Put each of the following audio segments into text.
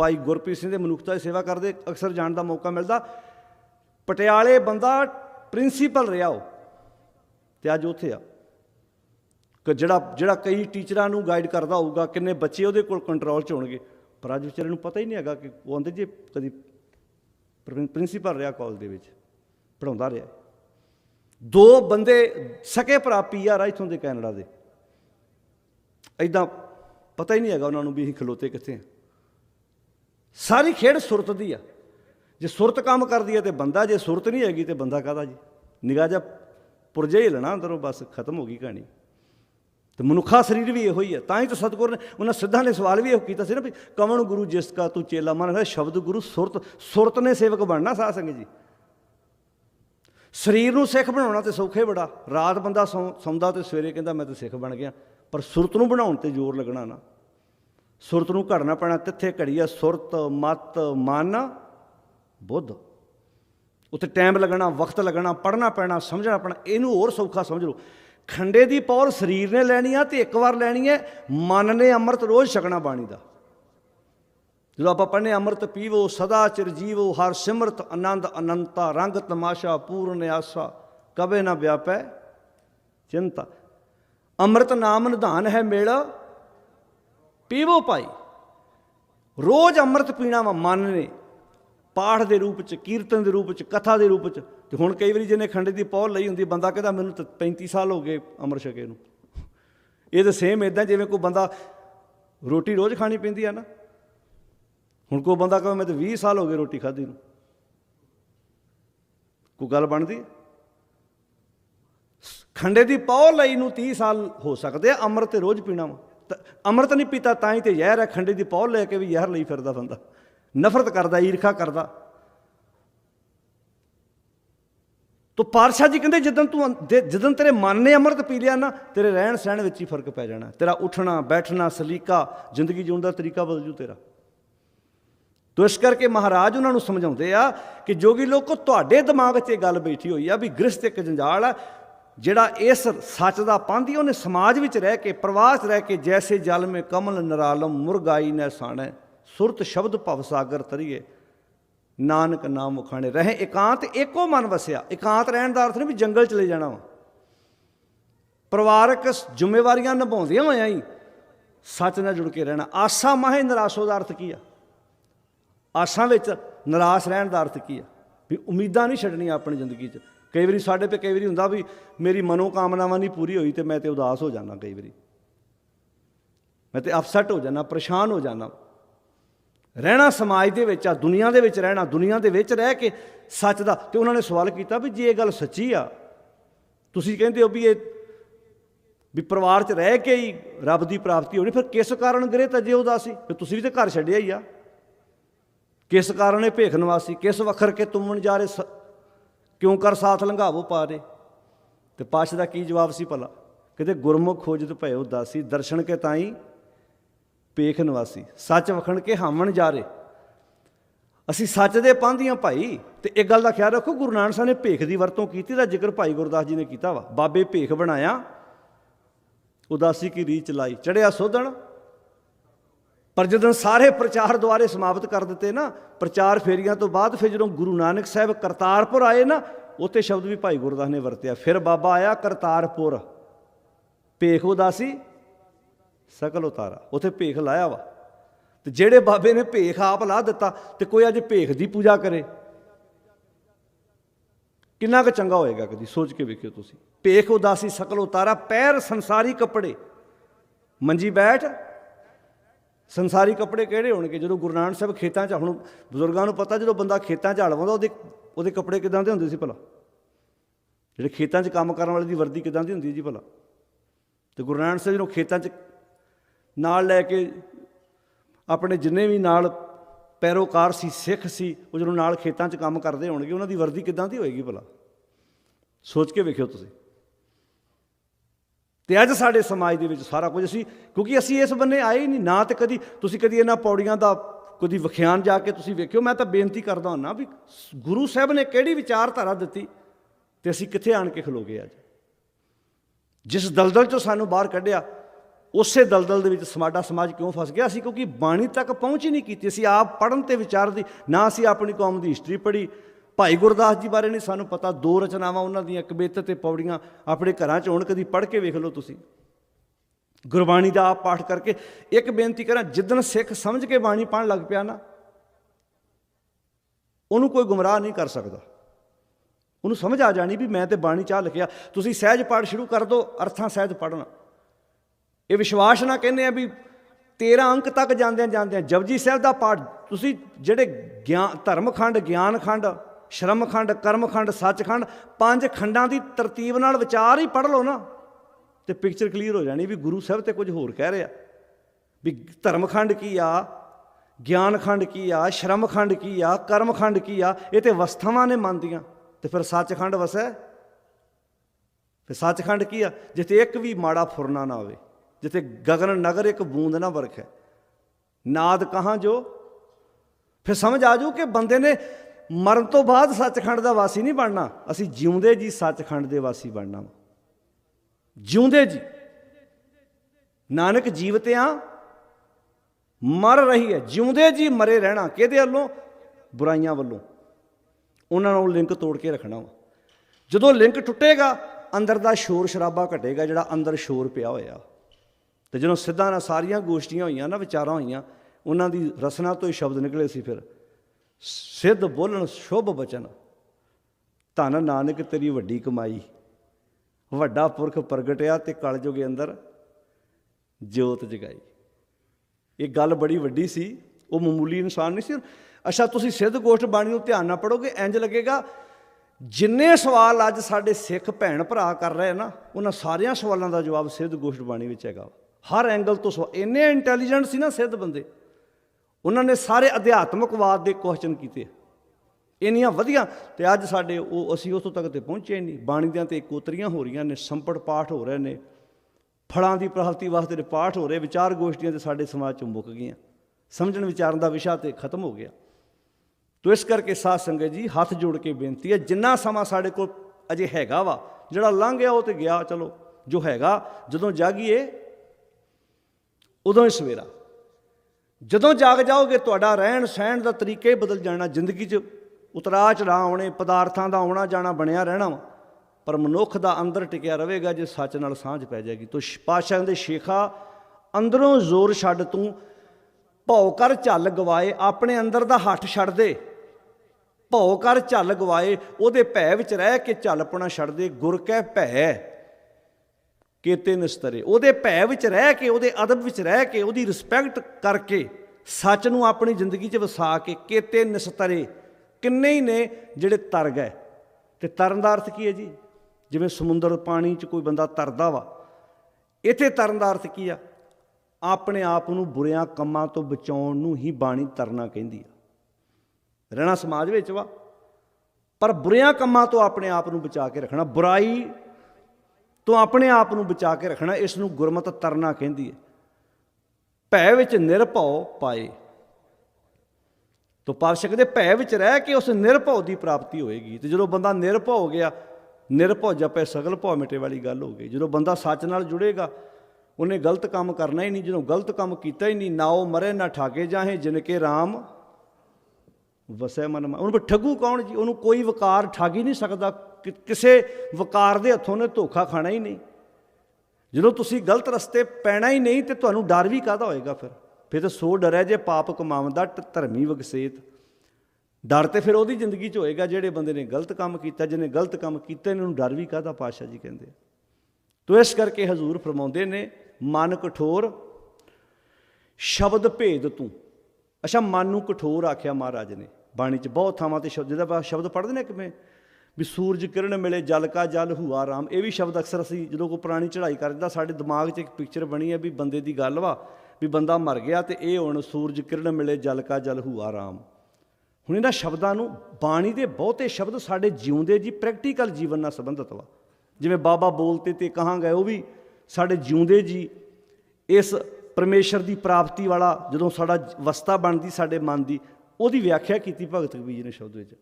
ਭਾਈ ਗੁਰਪ੍ਰੀਤ ਸਿੰਘ ਦੇ ਮਨੁੱਖਤਾ ਦੀ ਸੇਵਾ ਕਰਦੇ ਅਕਸਰ ਜਾਣ ਦਾ ਮੌਕਾ ਮਿਲਦਾ। ਪਟਿਆਲੇ ਬੰਦਾ ਪ੍ਰਿੰਸੀਪਲ ਰਿਹਾ ਉਹ, ਤੇ ਅੱਜ ਉੱਥੇ ਆ। ਕਿ ਜਿਹੜਾ ਜਿਹੜਾ ਕਈ ਟੀਚਰਾਂ ਨੂੰ ਗਾਈਡ ਕਰਦਾ ਹੋਊਗਾ, ਕਿੰਨੇ ਬੱਚੇ ਉਹਦੇ ਕੋਲ ਕੰਟਰੋਲ 'ਚ ਹੋਣਗੇ। ਪਰ ਅੱਜ ਵਿਚਾਰੇ ਨੂੰ ਪਤਾ ਹੀ ਨਹੀਂ ਹੈਗਾ ਕਿ ਉਹ ਆਂਦੇ ਜੇ ਕਦੀ ਪ੍ਰਿੰਸੀਪਲ ਰਿਹਾ ਕਾਲਜ ਦੇ ਵਿੱਚ ਪੜਾਉਂਦਾ ਰਿਹਾ। ਦੋ ਬੰਦੇ ਸਕੇ ਭਰਾ ਪੀਆਰ ਆ ਇਥੋਂ ਦੇ ਕੈਨੇਡਾ ਦੇ। ਐਦਾਂ ਪਤਾ ਹੀ ਨਹੀਂ ਹੈਗਾ ਉਹਨਾਂ ਨੂੰ ਵੀ ਅਸੀਂ ਖਲੋਤੇ ਕਿੱਥੇ ਆ। ਸਾਰੀ ਖੇਡ ਸੁਰਤ ਦੀ ਆ। ਜੇ ਸੁਰਤ ਕੰਮ ਕਰਦੀ ਹੈ ਤੇ ਬੰਦਾ ਜੇ ਸੁਰਤ ਨਹੀਂ ਹੈਗੀ ਤੇ ਬੰਦਾ ਕਾਹਦਾ ਜੀ? ਨਿਗਾਹ ਜਾ ਪੁਰਜੇ ਹੀ ਲੈਣਾ ਅੰਦਰੋਂ, ਬਸ ਖਤਮ ਹੋ ਗਈ ਕਹਾਣੀ। ਤੇ ਮਨੁੱਖਾ ਸਰੀਰ ਵੀ ਇਹੋ ਹੀ ਹੈ ਤਾਂ ਹੀ ਤਾਂ ਸਤਿਗੁਰ ਨੇ ਉਹਨਾਂ ਸਿੱਧਾਂ ਨੇ ਸਵਾਲ ਵੀ ਇਹੋ ਕੀਤਾ ਸੀ ਨਾ ਵੀ ਕਵਣ ਗੁਰੂ ਜਿਸ ਕਾ ਤੂੰ ਚੇਲਾ ਮੰਨ ਹੈ, ਸ਼ਬਦ ਗੁਰੂ ਸੁਰਤ ਸੁਰਤ ਨੇ ਸੇਵਕ ਬਣਨਾ ਸਾਧ ਸੰਗਤ ਜੀ। ਸਰੀਰ ਨੂੰ ਸਿੱਖ ਬਣਾਉਣਾ ਤੇ ਸੌਖੇ ਬੜਾ। ਰਾਤ ਬੰਦਾ ਸੌਂ- ਸੌਂਦਾ ਤੇ ਸਵੇਰੇ ਕਹਿੰਦਾ ਮੈਂ ਤਾਂ ਸਿੱਖ ਬਣ ਗਿਆ, ਪਰ ਸੁਰਤ ਨੂੰ ਬਣਾਉਣ ਤੇ ਜ਼ੋਰ ਲੱਗਣਾ ਨਾ। ਸੁਰਤ ਨੂੰ ਘੜਨਾ ਪੈਣਾ ਤਿੱਥੇ ਘੜੀਆ ਸੁਰਤ, ਮਤ, ਮਨ, ਬੁੱਧ। ਉੱਥੇ ਟਾਈਮ ਲੱਗਣਾ, ਵਕਤ ਲੱਗਣਾ ਪੜਨਾ ਪੈਣਾ, ਸਮਝਣਾ ਪੈਣਾ, ਇਹਨੂੰ ਹੋਰ ਸੌਖਾ ਸਮਝ। ਲਓ ਖੰਡੇ ਦੀ ਪੌਲ ਸਰੀਰ ਨੇ ਲੈਣੀ ਆ ਤੇ ਇੱਕ ਵਾਰ ਲੈਣੀ ਹੈ ਮਨ ਨੇ ਅੰਮ੍ਰਿਤ ਰੋਜ਼ ਛਕਣਾ ਬਾਣੀ ਦਾ। ਜਦੋਂ ਆਪਾਂ ਪੜ੍ਹਨੇ ਅੰਮ੍ਰਿਤ ਪੀਵੋ, ਸਦਾ ਚਿਰ ਜੀਵੋ, ਹਰ ਸਿਮਰਤ, ਆਨੰਦ, ਅਨੰਤਾ, ਰੰਗ, ਤਮਾਸ਼ਾ, ਪੂਰਨ ਆਸਾ, ਕਬੇ ਨਾ ਵਿਆਪੈ ਚਿੰਤਾ। ਅੰਮ੍ਰਿਤ ਨਾਮ ਨਿਧਾਨ ਹੈ ਮੇਲਾ ਪੀਵੋ ਭਾਈ। ਰੋਜ਼ ਅੰਮ੍ਰਿਤ ਪੀਣਾ ਵਾ ਮਨ ਨੇ। ਪਾਠ ਦੇ ਰੂਪ ਚ, ਕੀਰਤਨ ਦੇ ਰੂਪ ਚ, ਕਥਾ ਦੇ ਰੂਪ ਚ। ਤੇ ਹੁਣ ਕਈ ਵਾਰੀ ਜਿਹਨੇ ਖੰਡੇ ਦੀ ਪੌਲ ਲਈ ਹੁੰਦੀ, ਬੰਦਾ ਕਹਿੰਦਾ ਮੈਨੂੰ ਤਾਂ 35 ਸਾਲ ਹੋ ਗਏ ਅੰਮ੍ਰਿਤ ਛਕੇ ਨੂੰ। ਇਹ ਤਾਂ ਸੇਮ ਇਦਾਂ ਜਿਵੇਂ ਕੋਈ ਬੰਦਾ ਰੋਟੀ ਰੋਜ਼ ਖਾਣੀ ਪੈਂਦੀ ਆ ਨਾ। ਹੁਣ ਕੋਈ ਬੰਦਾ ਕਹੇ, ਮੈਂ ਤਾਂ 20 ਸਾਲ ਹੋ ਗਏ ਰੋਟੀ ਖਾਧੀ ਨੂੰ। ਕੋਈ ਗੱਲ ਬਣਦੀ ਹੈ? ਖੰਡੇ ਦੀ ਪੌ ਲਈ ਨੂੰ 30 ਸਾਲ ਹੋ ਸਕਦੇ ਆ, ਅੰਮ੍ਰਿਤ ਤੇ ਰੋਜ਼ ਪੀਣਾ ਵਾ। ਅੰਮ੍ਰਿਤ ਨਹੀਂ ਪੀਤਾ, ਤਾਂ ਹੀ ਤੇ ਜ਼ਹਿਰ ਹੈ। ਖੰਡੇ ਦੀ ਪੌਲ ਲੈ ਕੇ ਵੀ ਜ਼ਹਿਰ ਲਈ ਫਿਰਦਾ ਬੰਦਾ। ਨਫ਼ਰਤ ਕਰਦਾ, ਈਰਖਾ ਕਰਦਾ। ਤੋ ਪਾਰਸ਼ਾ ਜੀ ਕਹਿੰਦੇ, ਜਦੋਂ ਤੂੰ ਅੰ- ਜਦੋਂ ਤੇਰੇ ਮਨ ਨੇ ਅੰਮ੍ਰਿਤ ਪੀ ਲਿਆ ਨਾ, ਤੇਰੇ ਰਹਿਣ ਸਹਿਣ ਵਿੱਚ ਹੀ ਫ਼ਰਕ ਪੈ ਜਾਣਾ। ਤੇਰਾ ਉੱਠਣਾ, ਬੈਠਣਾ, ਸਲੀਕਾ, ਜ਼ਿੰਦਗੀ ਜਿਉਣ ਦਾ ਤਰੀਕਾ ਬਦਲ ਜੂ ਤੇਰਾ। ਤੋ ਇਸ ਕਰਕੇ ਮਹਾਰਾਜ ਉਹਨਾਂ ਨੂੰ ਸਮਝਾਉਂਦੇ ਆ ਕਿ ਜੋਗੀ ਲੋਕੋ, ਤੁਹਾਡੇ ਦਿਮਾਗ 'ਚ ਇਹ ਗੱਲ ਬੈਠੀ ਹੋਈ ਆ ਵੀ ਗ੍ਰਸਤ ਇੱਕ ਜੰਜਾਲ ਆ। ਜਿਹੜਾ ਇਸ ਸੱਚ ਦਾ ਪਾਂਦੀ ਉਹਨੇ ਸਮਾਜ ਵਿੱਚ ਰਹਿ ਕੇ, ਪ੍ਰਵਾਸ ਰਹਿ ਕੇ ਜੈਸੇ ਜਲ ਮੇ ਕਮਲ ਨਰਾਲਮ ਮੁਰਗਾਈ ਨੈ ਸਾਣੈ, ਸੁਰਤ ਸ਼ਬਦ ਭਵ ਸਾਗਰ ਤਰੀਏ। ਨਾਨਕ ਨਾਮ ਮੁਖਾਣੇ ਰਹੇ ਇਕਾਂਤ ਏਕੋ ਮਨ ਵਸਿਆ। ਇਕਾਂਤ ਰਹਿਣ ਦਾ ਅਰਥ ਨਹੀਂ ਵੀ ਜੰਗਲ ਚਲੇ ਜਾਣਾ ਵਾ। ਪਰਿਵਾਰਕ ਜ਼ਿੰਮੇਵਾਰੀਆਂ ਨਿਭਾਉਂਦੀਆਂ ਹੋਇਆਂ ਹੀ ਸੱਚ ਨਾਲ ਜੁੜ ਕੇ ਰਹਿਣਾ। ਆਸਾ ਮਾਹੇ ਨਿਰਾਸ਼ੋ ਦਾ ਅਰਥ ਕੀ ਆ? ਆਸਾਂ ਵਿੱਚ ਨਿਰਾਸ਼ ਰਹਿਣ ਦਾ ਅਰਥ ਕੀ ਆ? ਵੀ ਉਮੀਦਾਂ ਨਹੀਂ ਛੱਡਣੀਆਂ ਆਪਣੀ ਜ਼ਿੰਦਗੀ 'ਚ। ਕਈ ਵਾਰੀ ਸਾਡੇ ਤੇ ਕਈ ਵਾਰੀ ਹੁੰਦਾ ਵੀ ਮੇਰੀ ਮਨੋ ਕਾਮਨਾਵਾਂ ਨਹੀਂ ਪੂਰੀ ਹੋਈ ਤੇ ਮੈਂ ਤੇ ਉਦਾਸ ਹੋ ਜਾਂਦਾ ਕਈ ਵਾਰੀ। ਮੈਂ ਤੇ ਅਪਸੈਟ ਹੋ ਜਾਂਦਾ, ਪਰੇਸ਼ਾਨ ਹੋ ਜਾਂਦਾ। ਰਹਿਣਾ ਸਮਾਜ ਦੇ ਵਿੱਚ ਆ, ਦੁਨੀਆ ਦੇ ਵਿੱਚ ਰਹਿਣਾ, ਦੁਨੀਆ ਦੇ ਵਿੱਚ ਰਹਿ ਕੇ ਸੱਚ ਦਾ ਤੇ ਉਹਨਾਂ ਨੇ ਸਵਾਲ ਕੀਤਾ ਵੀ ਜੇ ਇਹ ਗੱਲ ਸੱਚੀ ਆ, ਤੁਸੀਂ ਕਹਿੰਦੇ ਹੋ ਵੀ ਇਹ ਵੀ ਪਰਿਵਾਰ 'ਚ ਰਹਿ ਕੇ ਹੀ ਰੱਬ ਦੀ ਪ੍ਰਾਪਤੀ ਹੋਣੀ, ਫਿਰ ਕਿਸ ਕਾਰਨ ਗਰੇ ਤਜੇ ਉਦਾਸੀ? ਫਿਰ ਤੁਸੀਂ ਵੀ ਤੇ ਘਰ ਛੱਡਿਆ ਹੀ ਆ। ਕਿਸ ਕਾਰਨ ਇਹ ਭੇਖ ਨਿਵਾਸੀ ਕਿਸ ਵਖਰ ਕੇ ਤੁਮਣ ਜਾ ਰਹੇ ਸ- ਕਿਉਂ ਕਰ ਸਾਥ ਲੰਘਾਵੋ ਪਾਰੇ? ਤੇ ਪਾਸ਼ ਦਾ ਕੀ ਜਵਾਬ ਸੀ ਭਲਾ? ਕਹਿੰਦੇ, ਗੁਰਮੁਖ ਖੋਜਤ ਭਏ ਉਦਾਸੀ, ਦਰਸ਼ਨ ਕੇ ਤਾਈ ਭੇਖ ਨਿਵਾਸੀ। ਸੱਚ ਵਖਣ ਕੇ ਹਾਮਣ ਜਾ ਰਹੇ। ਅਸੀਂ ਸੱਚ ਦੇ ਪਾਂਦੀਆਂ ਭਾਈ। ਤੇ ਇੱਕ ਗੱਲ ਦਾ ਖਿਆਲ ਰੱਖੋ, ਗੁਰੂ ਨਾਨਕ ਸਾਹਿਬ ਨੇ ਭੇਖ ਦੀ ਵਰਤੋਂ ਕੀਤੀ ਦਾ ਜ਼ਿਕਰ ਭਾਈ ਗੁਰਦਾਸ ਜੀ ਨੇ ਕੀਤਾ ਵਾ। ਬਾਬੇ ਭੇਖ ਬਣਾਇਆ, ਉਦਾਸੀ ਕੀ ਰੀਚ ਲਾਈ ਚੜਿਆ ਸੋਧਣ। ਪਰ ਜਦੋਂ ਸਾਰੇ ਪ੍ਰਚਾਰ ਦੁਆਰੇ ਸਮਾਪਤ ਕਰ ਦਿੱਤੇ ਨਾ, ਪ੍ਰਚਾਰ ਫੇਰੀਆਂ ਤੋਂ ਬਾਅਦ ਫਿਰ ਜਦੋਂ ਗੁਰੂ ਨਾਨਕ ਸਾਹਿਬ ਕਰਤਾਰਪੁਰ ਆਏ ਨਾ, ਉੱਥੇ ਸ਼ਬਦ ਵੀ ਭਾਈ ਗੁਰਦਾਸ ਨੇ ਵਰਤਿਆ। ਫਿਰ ਬਾਬਾ ਆਇਆ ਕਰਤਾਰਪੁਰ। ਭੇਖ ਉਦਾਸੀ, ਸਕਲ ਉਤਾਰਾ। ਉੱਥੇ ਭੇਖ ਲਾਇਆ ਵਾ। ਤੇ ਜਿਹੜੇ ਬਾਬੇ ਨੇ ਭੇਖ ਆਪ ਲਾ ਦਿੱਤਾ, ਤੇ ਕੋਈ ਅੱਜ ਭੇਖ ਦੀ ਪੂਜਾ ਕਰੇ। ਕਿੰਨਾ ਕੁ ਚੰਗਾ ਹੋਏਗਾ ਕਦੀ, ਸੋਚ ਕੇ ਵੇਖਿਓ ਤੁਸੀਂ। ਭੇਖ ਉਦਾਸੀ, ਸਕਲ ਉਤਾਰਾ, ਪੈਰ ਸੰਸਾਰੀ ਕੱਪੜੇ। ਮੰਜੀ ਬੈਠ ਸੰਸਾਰੀ ਕੱਪੜੇ ਕਿਹੜੇ ਹੋਣਗੇ? ਜਦੋਂ ਗੁਰੂ ਨਾਨਕ ਸਾਹਿਬ ਖੇਤਾਂ 'ਚ ਹੁਣ ਬਜ਼ੁਰਗਾਂ ਨੂੰ ਪਤਾ ਜਦੋਂ ਬੰਦਾ ਖੇਤਾਂ 'ਚ ਹੜਵਾਉਂਦਾ ਉਹਦੇ ਉਹਦੇ ਕੱਪੜੇ ਕਿਦਾਂ ਦੇ ਹੁੰਦੇ ਸੀ ਭਲਾ? ਜਿਹੜੇ ਖੇਤਾਂ 'ਚ ਕੰਮ ਕਰਨ ਵਾਲੇ ਦੀ ਵਰਦੀ ਕਿਦਾਂ ਦੀ ਹੁੰਦੀ ਹੈ ਜੀ ਭਲਾ? ਤੇ ਗੁਰੂ ਨਾਨਕ ਸਾਹਿਬ ਜਦੋਂ ਖੇਤਾਂ 'ਚ ਨਾਲ ਲੈ ਕੇ ਆਪਣੇ ਜਿੰਨੇ ਵੀ ਨਾਲ ਪੈਰੋਕਾਰ ਸੀ, ਸਿੱਖ ਸੀ, ਉਹ ਜਦੋਂ ਨਾਲ ਖੇਤਾਂ 'ਚ ਕੰਮ ਕਰਦੇ ਹੋਣਗੇ, ਉਹਨਾਂ ਦੀ ਵਰਦੀ ਕਿਦਾਂ ਦੀ ਹੋਏਗੀ ਭਲਾ? ਸੋਚ ਕੇ ਵੇਖਿਓ ਤੁਸੀਂ। ਤੇ ਅੱਜ ਸਾਡੇ ਸਮਾਜ ਦੇ ਵਿੱਚ ਸਾਰਾ ਕੁਝ ਅਸੀਂ, ਕਿਉਂਕਿ ਅਸੀਂ ਇਸ ਬੰਨੇ ਆਏ ਹੀ ਨਹੀਂ, ਨਾ ਤੇ ਕਦੀ ਤੁਸੀਂ ਕਦੀ ਇਹਨਾਂ ਪੌੜੀਆਂ ਦਾ ਕਦੀ ਵਿਖਿਆਨ ਜਾ ਕੇ ਤੁਸੀਂ ਵੇਖਿਓ, ਮੈਂ ਤਾਂ ਬੇਨਤੀ ਕਰਦਾ ਹੁੰਨਾ ਵੀ ਗੁਰੂ ਸਾਹਿਬ ਨੇ ਕਿਹੜੀ ਵਿਚਾਰਧਾਰਾ ਦਿੱਤੀ ਤੇ ਅਸੀਂ ਕਿੱਥੇ ਆਣ ਕੇ ਖਲੋ ਗਏ ਅੱਜ? ਜਿਸ ਦਲਦਲ ਚੋਂ ਸਾਨੂੰ ਬਾਹਰ ਕੱਢਿਆ, ਉਸੇ ਦਲਦਲ ਦੇ ਵਿੱਚ ਸਮਾਡਾ ਸਮਾਜ ਕਿਉਂ ਫਸ ਗਿਆ? ਸੀ ਕਿਉਂਕਿ ਬਾਣੀ ਤੱਕ ਪਹੁੰਚ ਹੀ ਨਹੀਂ ਕੀਤੀ। ਅਸੀਂ ਆਪ ਪੜਨ ਤੇ ਵਿਚਾਰ ਦੀ, ਨਾ ਅਸੀਂ ਆਪਣੀ ਕੌਮ ਦੀ ਹਿਸਟਰੀ ਪੜ੍ਹੀ ਭਾਈ ਗੁਰਦਾਸ ਜੀ ਬਾਰੇ ਨਹੀਂ ਸਾਨੂੰ ਪਤਾ, ਦੋ ਰਚਨਾਵਾਂ ਉਹਨਾਂ ਦੀਆਂ ਕਵਿਤਾ ਤੇ ਪੌੜੀਆਂ ਆਪਣੇ ਘਰਾਂ 'ਚ ਹੋਣ, ਕਦੀ ਪੜ੍ਹ ਕੇ ਵੇਖ ਲਓ ਤੁਸੀਂ। ਗੁਰਬਾਣੀ ਦਾ ਆਪ ਪਾਠ ਕਰਕੇ ਇੱਕ ਬੇਨਤੀ ਕਰਾਂ, ਜਿੱਦਣ ਸਿੱਖ ਸਮਝ ਕੇ ਬਾਣੀ ਪੜ੍ਹਨ ਲੱਗ ਪਿਆ ਨਾ, ਉਹਨੂੰ ਕੋਈ ਗੁੰਮਰਾਹ ਨਹੀਂ ਕਰ ਸਕਦਾ। ਉਹਨੂੰ ਸਮਝ ਆ ਜਾਣੀ ਵੀ ਮੈਂ ਤੇ ਬਾਣੀ ਚਾਹ ਲਿਖਿਆ। ਤੁਸੀਂ ਸਹਿਜ ਪਾਠ ਸ਼ੁਰੂ ਕਰ ਦਿਓ ਅਰਥਾਂ ਸਹਿਜ ਪੜ੍ਹਨਾ। ਇਹ ਵਿਸ਼ਵਾਸ ਨਾ ਕਹਿੰਦੇ ਆ ਵੀ 13 ਅੰਕ ਤੱਕ ਜਾਂਦਿਆਂ ਜਾਂਦਿਆਂ ਜਪਜੀ ਸਾਹਿਬ ਦਾ ਪਾਠ, ਤੁਸੀਂ ਜਿਹੜੇ ਗਿਆਨ ਖੰਡ ਧਰਮਖੰਡ ਗਿਆਨਖੰਡ ਸ਼ਰਮਖੰਡ, ਕਰਮਖੰਡ, ਸੱਚਖੰਡ, ਪੰਜ ਖੰਡਾਂ ਦੀ ਤਰਤੀਬ ਨਾਲ ਵਿਚਾਰ ਹੀ ਪੜ੍ਹ ਲਓ ਨਾ, ਤੇ ਪਿਕਚਰ ਕਲੀਅਰ ਹੋ ਜਾਣੀ ਵੀ ਗੁਰੂ ਸਾਹਿਬ ਤੇ ਕੁਝ ਹੋਰ ਕਹਿ ਰਿਹਾ। ਵੀ ਧਰਮਖੰਡ ਕੀ ਆ, ਗਿਆਨਖੰਡ ਕੀ ਆ, ਸ਼ਰਮਖੰਡ ਕੀ ਆ, ਕਰਮਖੰਡ ਕੀ ਆ, ਇਹ ਤੇ ਵਸਥਾਵਾਂ ਨੇ ਮੰਨਦੀਆਂ ਤੇ ਫਿਰ ਸੱਚਖੰਡ ਵਸੈ। ਫਿਰ ਸੱਚਖੰਡ ਕੀ ਆ? ਜਿੱਥੇ ਇੱਕ ਵੀ ਮਾੜਾ ਫੁਰਨਾ ਨਾ ਹੋਵੇ, ਜਿੱਥੇ ਗਗਨ ਨਗਰ ਇੱਕ ਬੂੰਦ ਨਾ ਵਰਖੇ। ਨਾਦ ਕਹਾਂ ਜੋ? ਫਿਰ ਸਮਝ ਆ ਜੂ ਕਿ ਬੰਦੇ ਨੇ ਮਰਨ ਤੋਂ ਬਾਅਦ ਸੱਚਖੰਡ ਦਾ ਵਾਸੀ ਨਹੀਂ ਬਣਨਾ। ਅਸੀਂ ਜਿਉਂਦੇ ਜੀ, ਸੱਚਖੰਡ ਦੇ ਵਾਸੀ ਬਣਨਾ ਵਾ। ਜਿਉਂਦੇ ਜੀ। ਨਾਨਕ ਜੀਵਤਿਆਂ, ਮਰ ਰਹੀ ਹੈ। ਜਿਉਂਦੇ ਜੀ, ਮਰੇ ਰਹਿਣਾ। ਕਿਹਦੇ ਵੱਲੋਂ? ਬੁਰਾਈਆਂ ਵੱਲੋਂ। ਉਹਨਾਂ ਨਾਲ ਲਿੰਕ ਤੋੜ ਕੇ ਰੱਖਣਾ ਵਾ। ਜਦੋਂ ਲਿੰਕ ਟੁੱਟੇਗਾ, ਅੰਦਰ ਦਾ ਸ਼ੋਰ ਸ਼ਰਾਬਾ ਘਟੇਗਾ, ਜਿਹੜਾ ਅੰਦਰ ਸ਼ੋਰ ਪਿਆ ਹੋਇਆ। ਤੇ ਜਦੋਂ ਸਿੱਧਾ ਨਾਲ ਸਾਰੀਆਂ ਗੋਸ਼ਟੀਆਂ ਹੋਈਆਂ ਨਾ, ਵਿਚਾਰਾਂ ਹੋਈਆਂ, ਉਹਨਾਂ ਦੀ ਰਸਨਾ ਤੋਂ ਹੀ ਸ਼ਬਦ ਨਿਕਲੇ ਸੀ ਫਿਰ। ਸਿੱਧ ਬੋਲਣ ਸ਼ੁਭ ਬਚਨ। ਧੰਨ ਨਾਨਕ ਤੇਰੀ ਵੱਡੀ ਕਮਾਈ। ਵੱਡਾ ਪੁਰਖ ਪ੍ਰਗਟਿਆ ਤੇ ਕਲਯੁਗੇ ਅੰਦਰ ਜੋਤ ਜਗਾਈ। ਇਹ ਗੱਲ ਬੜੀ ਵੱਡੀ ਸੀ। ਉਹ ਮਾਮੂਲੀ ਇਨਸਾਨ ਨਹੀਂ ਸੀ। ਅੱਛਾ, ਤੁਸੀਂ ਸਿੱਧ ਗੋਸ਼ਟ ਬਾਣੀ ਨੂੰ ਧਿਆਨ ਨਾਲ ਪੜੋਗੇ ਇੰਜ ਲੱਗੇਗਾ, ਜਿੰਨੇ ਸਵਾਲ ਅੱਜ ਸਾਡੇ ਸਿੱਖ ਭੈਣ ਭਰਾ ਕਰ ਰਹੇ ਨਾ, ਉਹਨਾਂ ਸਾਰਿਆਂ ਸਵਾਲਾਂ ਦਾ ਜਵਾਬ ਸਿੱਧ ਗੋਸ਼ਟ ਬਾਣੀ ਵਿੱਚ ਹੈਗਾ ਹਰ ਐਂਗਲ ਤੋਂ ਸਵਾ, ਇੰਨੇ ਇੰਟੈਲੀਜੈਂਟ ਸੀ ਨਾ ਸਿੱਧ ਬੰਦੇ। ਉਹਨਾਂ ਨੇ ਸਾਰੇ ਅਧਿਆਤਮਕਵਾਦ ਦੇ ਕੁਐਸਚਨ ਕੀਤੇ ਇੰਨੀਆਂ ਵਧੀਆ, ਤੇ ਅੱਜ ਸਾਡੇ ਉਹ ਅਸੀਂ ਉੱਥੋਂ ਤੱਕ ਤੇ ਪਹੁੰਚੇ ਨਹੀਂ। ਬਾਣੀ ਦੀਆਂ ਤੇ ਕੋਤਰੀਆਂ ਹੋ ਰਹੀਆਂ ਨੇ ਸੰਪਟ ਪਾਠ ਹੋ ਰਹੇ ਨੇ, ਫਲਾਂ ਦੀ ਪ੍ਰਾਪਤੀ ਵਾਸਤੇ ਦੇ ਪਾਠ ਹੋ ਰਹੇ, ਵਿਚਾਰ ਗੋਸ਼ਟੀਆਂ ਤੇ ਸਾਡੇ ਸਮਾਜ ਚੋਂ ਮੁੱਕ ਗਈਆਂ। ਸਮਝਣ ਵਿਚਾਰਨ ਦਾ ਵਿਸ਼ਾ ਤੇ ਖਤਮ ਹੋ ਗਿਆ। ਤੋ ਇਸ ਕਰਕੇ ਸਾਧ ਸੰਗਤ ਜੀ, ਹੱਥ ਜੋੜ ਕੇ ਬੇਨਤੀ ਹੈ, ਜਿੰਨਾ ਸਮਾਂ ਸਾਡੇ ਕੋਲ ਅਜੇ ਹੈਗਾ ਵਾ, ਜਿਹੜਾ ਲੰਘ ਗਿਆ ਉਹ ਤੇ ਗਿਆ, ਚਲੋ, ਜੋ ਹੈਗਾ, ਜਦੋਂ ਜਾਗੀਏ, ਉਦੋਂ ਹੀ ਸਵੇਰਾ। ਜਦੋਂ ਜਾਗ ਜਾਓਗੇ, ਤੁਹਾਡਾ ਰਹਿਣ ਸਹਿਣ ਦਾ ਤਰੀਕਾ ਹੀ ਬਦਲ ਜਾਣਾ, ਜ਼ਿੰਦਗੀ 'ਚ ਉਤਰਾ ਚੜਾਅ ਆਉਣੇ, ਪਦਾਰਥਾਂ ਦਾ ਆਉਣਾ ਜਾਣਾ, ਬਣਿਆ ਰਹਿਣਾ ਵਾ। ਪਰ ਮਨੁੱਖ ਦਾ ਅੰਦਰ ਟਿਕਿਆ ਰਹੇਗਾ, ਜੇ ਸੱਚ ਨਾਲ ਸਾਂਝ ਪੈ ਜਾਏਗੀ। ਤੋ ਪਾਸ਼ਾ ਦੇ ਸ਼ੇਖਾ, ਅੰਦਰੋਂ ਜ਼ੋਰ ਛੱਡ ਤੂੰ ਭੌ ਕਰ ਝੱਲ ਗਵਾਏ, ਆਪਣੇ ਅੰਦਰ ਦਾ ਹੱਠ ਛੱਡ ਦੇ। ਭੌ ਕਰ ਝੱਲ ਗਵਾਏ, ਉਹਦੇ ਭੈ ਵਿੱਚ ਰਹਿ ਕੇ ਝੱਲਪਣਾ ਛੱਡ ਦੇ, ਗੁਰ ਕੈ ਭੈ। ਕੇਤੇ ਨਿਸਤਰੇ ਉਹਦੇ ਭੈ ਵਿੱਚ ਰਹਿ ਕੇ, ਉਹਦੇ ਅਦਬ ਵਿੱਚ ਰਹਿ ਕੇ, ਉਹਦੀ ਰਿਸਪੈਕਟ ਕਰਕੇ ਸੱਚ ਨੂੰ ਆਪਣੀ ਜ਼ਿੰਦਗੀ 'ਚ ਵਸਾ ਕੇ ਕੇਤੇ ਨਿਸਤਰੇ ਕਿੰਨੇ ਹੀ ਨੇ ਜਿਹੜੇ ਤਰ ਗਏ ਤੇ ਤਰਨ ਦਾ ਅਰਥ ਕੀ ਹੈ ਜੀ? ਜਿਵੇਂ ਸਮੁੰਦਰ ਪਾਣੀ 'ਚ ਕੋਈ ਬੰਦਾ ਤਰਦਾ ਵਾ, ਇੱਥੇ ਤਰਨ ਦਾ ਅਰਥ ਕੀ ਆ? ਆਪਣੇ ਆਪ ਨੂੰ ਬੁਰਿਆਂ ਕੰਮਾਂ ਤੋਂ ਬਚਾਉਣ ਨੂੰ ਹੀ ਬਾਣੀ ਤਰਨਾ ਕਹਿੰਦੀ ਆ। ਰਹਿਣਾ ਸਮਾਜ ਵਿੱਚ ਵਾ, ਪਰ ਬੁਰਿਆਂ ਕੰਮਾਂ ਤੋਂ ਆਪਣੇ ਆਪ ਨੂੰ ਬਚਾ ਕੇ ਰੱਖਣਾ, ਬੁਰਾਈ ਤੋਂ ਆਪਣੇ ਆਪ ਨੂੰ ਬਚਾ ਕੇ ਰੱਖਣਾ ਇਸ ਨੂੰ ਗੁਰਮਤ ਤਰਨਾ ਕਹਿੰਦੀ ਹੈ। ਭੈ ਵਿੱਚ ਨਿਰਭਉ ਪਾਏ। ਤੋ ਪਾਸ਼ਕ ਦੇ ਭੈ ਵਿੱਚ ਰਹਿ ਕੇ ਉਸ ਨਿਰਭਉ ਦੀ ਪ੍ਰਾਪਤੀ ਹੋਏਗੀ। ਤੇ ਜਦੋਂ ਬੰਦਾ ਨਿਰਭਉ ਹੋ ਗਿਆ, ਨਿਰਭਉ ਜਪੇ ਸਗਲ ਭਉ ਮਿਟੇ ਵਾਲੀ ਗੱਲ ਹੋ ਗਈ। ਜਦੋਂ ਬੰਦਾ ਸੱਚ ਨਾਲ ਜੁੜੇਗਾ, ਉਹਨੇ ਗਲਤ ਕੰਮ ਕਰਨਾ ਹੀ ਨਹੀਂ ਜਦੋਂ ਗਲਤ ਕੰਮ ਕੀਤਾ ਹੀ ਨਹੀਂ, ਨਾ ਉਹ ਮਰੇ, ਨਾ ਠਾਗੇ ਜਾਹੇ, ਜਿਨ ਕੇ RAM ਵਸੈ ਮਨ ਮਾ- ਉਹਨੂੰ ਠੱਗੂ ਕੌਣ ਜੀ? ਉਹਨੂੰ ਕੋਈ ਵਕਾਰ ਠੱਗ ਨਹੀਂ ਸਕਦਾ ਕਿਸੇ ਵਕਾਰ ਦੇ ਹੱਥੋਂ ਨੇ ਧੋਖਾ ਖਾਣਾ ਹੀ ਨਹੀਂ। ਜਦੋਂ ਤੁਸੀਂ ਗਲਤ ਰਸਤੇ ਪੈਣਾ ਹੀ ਨਹੀਂ ਤੇ ਤੁਹਾਨੂੰ ਡਰ ਵੀ ਕਾਹਦਾ ਹੋਏਗਾ ਫਿਰ? ਫਿਰ ਤਾਂ ਸੋ ਡਰ ਹੈ ਜੇ ਪਾਪ ਕਮਾਉਂਦਾ ਦਾ ਧਰਮੀ ਵਗਸੇਤ। ਡਰ ਤੇ ਫਿਰ ਉਹਦੀ ਜ਼ਿੰਦਗੀ 'ਚ ਹੋਏਗਾ ਜਿਹੜੇ ਬੰਦੇ ਨੇ ਗਲਤ ਕੰਮ ਕੀਤਾ, ਜਿਹਨੇ ਗਲਤ ਕੰਮ ਕੀਤਾ, ਇਹਨਾਂ ਨੂੰ ਡਰ ਵੀ ਕਾਹਦਾ ਪਾਸ਼ਾ ਜੀ ਕਹਿੰਦੇ ਤੋ ਇਸ ਕਰਕੇ ਹਜ਼ੂਰ ਫਰਮਾਉਂਦੇ ਨੇ, ਮਨ ਕਠੋਰ, ਸ਼ਬਦ ਭੇਦ ਤੂੰ। ਅੱਛਾ, ਮਨ ਨੂੰ ਕਠੋਰ ਆਖਿਆ ਮਹਾਰਾਜ ਨੇ। ਬਾਣੀ 'ਚ ਬਹੁਤ ਥਾਵਾਂ ਤੇ ਸ਼ਬਦ ਜਿਹਦਾ ਸ਼ਬਦ ਪੜ੍ਹਦੇ ਨੇ ਕਿਵੇਂ? ਵੀ ਸੂਰਜ ਕਿਰਨ ਮਿਲੇ, ਜਲ ਕਾ ਜਲ ਹੂਆ ਰਾਮ ਇਹ ਵੀ ਸ਼ਬਦ ਅਕਸਰ ਅਸੀਂ ਜਦੋਂ ਕੋਈ ਪੁਰਾਣੀ ਚੜ੍ਹਾਈ ਕਰਦਾ ਸਾਡੇ ਦਿਮਾਗ 'ਚ ਇੱਕ ਪਿਕਚਰ ਬਣੀ ਹੈ ਵੀ ਬੰਦੇ ਦੀ ਗੱਲ ਵਾ, ਵੀ ਬੰਦਾ ਮਰ ਗਿਆ ਤੇ ਇਹ ਹੁਣ ਸੂਰਜ ਕਿਰਨ ਮਿਲੇ, ਜਲ ਕਾ ਜਲ ਹੁਆ ਰਾਮ ਹੁਣ ਇਹਨਾਂ ਸ਼ਬਦਾਂ ਨੂੰ ਬਾਣੀ ਦੇ ਬਹੁਤੇ ਸ਼ਬਦ ਸਾਡੇ ਜਿਉਂਦੇ ਜੀ ਪ੍ਰੈਕਟੀਕਲ ਜੀਵਨ ਨਾਲ ਸੰਬੰਧਿਤ ਵਾ। ਜਿਵੇਂ ਬਾਬਾ ਬੋਲਤੇ ਤੇ ਕਹਾਂਗੇ ਉਹ ਵੀ, ਸਾਡੇ ਜਿਉਂਦੇ ਜੀ ਇਸ ਪਰਮੇਸ਼ਰ ਦੀ ਪ੍ਰਾਪਤੀ ਵਾਲਾ ਜਦੋਂ ਸਾਡਾ ਵਸਤਾ ਬਣਦੀ ਸਾਡੇ ਮਨ ਦੀ, ਉਹਦੀ ਵਿਆਖਿਆ ਕੀਤੀ ਭਗਤ ਕਬੀਰ ਜੀ ਨੇ ਸ਼ਬਦ ਵਿੱਚ।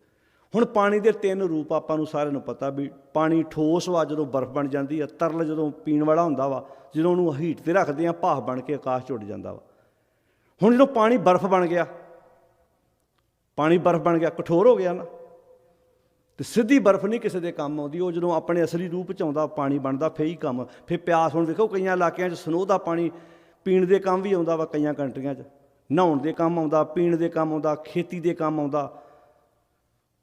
ਹੁਣ ਪਾਣੀ ਦੇ ਤਿੰਨ ਰੂਪ ਆਪਾਂ ਨੂੰ ਸਾਰਿਆਂ ਨੂੰ ਪਤਾ ਵੀ ਪਾਣੀ ਠੋਸ ਵਾ ਜਦੋਂ ਬਰਫ਼ ਬਣ ਜਾਂਦੀ ਆ, ਤਰਲ ਜਦੋਂ ਪੀਣ ਵਾਲਾ ਹੁੰਦਾ ਵਾ, ਜਦੋਂ ਉਹਨੂੰ ਹੀਟ ਤੇ ਰੱਖਦੇ ਆ, ਭਾਫ ਬਣ ਕੇ ਆਕਾਸ਼ 'ਚ ਉੱਡ ਜਾਂਦਾ ਵਾ। ਹੁਣ ਜਦੋਂ ਪਾਣੀ ਬਰਫ਼ ਬਣ ਗਿਆ, ਪਾਣੀ ਬਰਫ਼ ਬਣ ਗਿਆ, ਕਠੋਰ ਹੋ ਗਿਆ ਨਾ, ਤੇ ਸਿੱਧੀ ਬਰਫ਼ ਨਹੀਂ ਕਿਸੇ ਦੇ ਕੰਮ ਆਉਂਦੀ, ਉਹ ਜਦੋਂ ਆਪਣੇ ਅਸਲੀ ਰੂਪ ਚ ਆਉਂਦਾ, ਪਾਣੀ ਬਣਦਾ ਫੇ ਹੀ ਕੰਮ। ਫੇਰ ਪਿਆਸ, ਹੁਣ ਦੇਖੋ ਕਈਆਂ ਇਲਾਕਿਆਂ 'ਚ ਸਨੋ ਦਾ ਪਾਣੀ ਪੀਣ ਦੇ ਕੰਮ ਵੀ ਆਉਂਦਾ ਵਾ, ਕਈਆਂ ਕੰਟਰੀਆਂ 'ਚ। ਨਹਾਉਣ ਦੇ ਕੰਮ ਆਉਂਦਾ, ਪੀਣ ਦੇ ਕੰਮ ਆਉਂਦਾ, ਖੇਤੀ ਦੇ ਕੰਮ ਆਉਂਦਾ।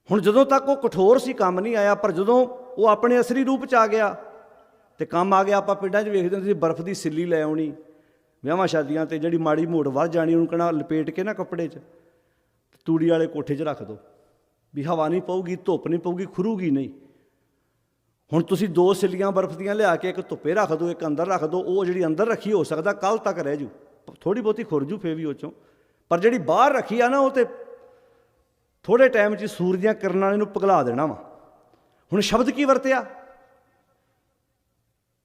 ਹੁਣ ਜਦੋਂ ਤੱਕ ਉਹ ਕਠੋਰ ਸੀ, ਕੰਮ ਨਹੀਂ ਆਇਆ, ਪਰ ਜਦੋਂ ਉਹ ਆਪਣੇ ਅਸਲੀ ਰੂਪ ਚ ਆ ਗਿਆ ਤੇ ਕੰਮ ਆ ਗਿਆ, ਆਪਾਂ ਪਿੰਡਾਂ 'ਚ ਵੇਖਦੇ ਹੁੰਦੇ ਸੀ, ਬਰਫ਼ ਦੀ ਸਿੱਲੀ ਲੈ ਆਉਣੀ, ਵਿਆਹਾਂ ਸ਼ਾਦੀਆਂ ਤੇ ਜਿਹੜੀ ਮਾੜੀ ਮੋੜ ਵੱਧ ਜਾਣੀ, ਉਹਨੂੰ ਕਹਣਾ ਲਪੇਟ ਕੇ ਨਾ ਕੱਪੜੇ 'ਚ, ਤੂੜੀ ਵਾਲੇ ਕੋਠੇ 'ਚ ਰੱਖ ਦਿਓ ਵੀ ਹਵਾ ਨਹੀਂ ਪਊਗੀ, ਧੁੱਪ ਨਹੀਂ ਪਊਗੀ, ਖੁਰੂਗੀ ਨਹੀਂ। ਹੁਣ ਤੁਸੀਂ ਦੋ ਸਿੱਲੀਆਂ ਬਰਫ਼ ਦੀਆਂ ਲਿਆ ਕੇ ਇੱਕ ਧੁੱਪੇ ਰੱਖ ਦਿਓ ਇੱਕ ਅੰਦਰ ਰੱਖ ਦਿਓ ਉਹ ਜਿਹੜੀ ਅੰਦਰ ਰੱਖੀ ਹੋ ਸਕਦਾ ਕੱਲ ਤੱਕ ਰਹਿ ਜੂ ਥੋੜੀ ਬਹੁਤੀ ਖੁਰਜੂ ਫੇ ਵੀ ਉਹ ਚੋਂ, ਪਰ ਜਿਹੜੀ ਬਾਹਰ ਰੱਖੀ ਆ ਨਾ, ਉਹ ਤੇ ਥੋੜੇ ਟਾਈਮ 'ਚ ਸੂਰਜ ਦੀਆਂ ਕਿਰਨਾਂ ਨੇ ਇਹਨੂੰ ਪਿਘਲਾ ਦੇਣਾ ਵਾ। ਹੁਣ ਸ਼ਬਦ ਕੀ ਵਰਤਿਆ?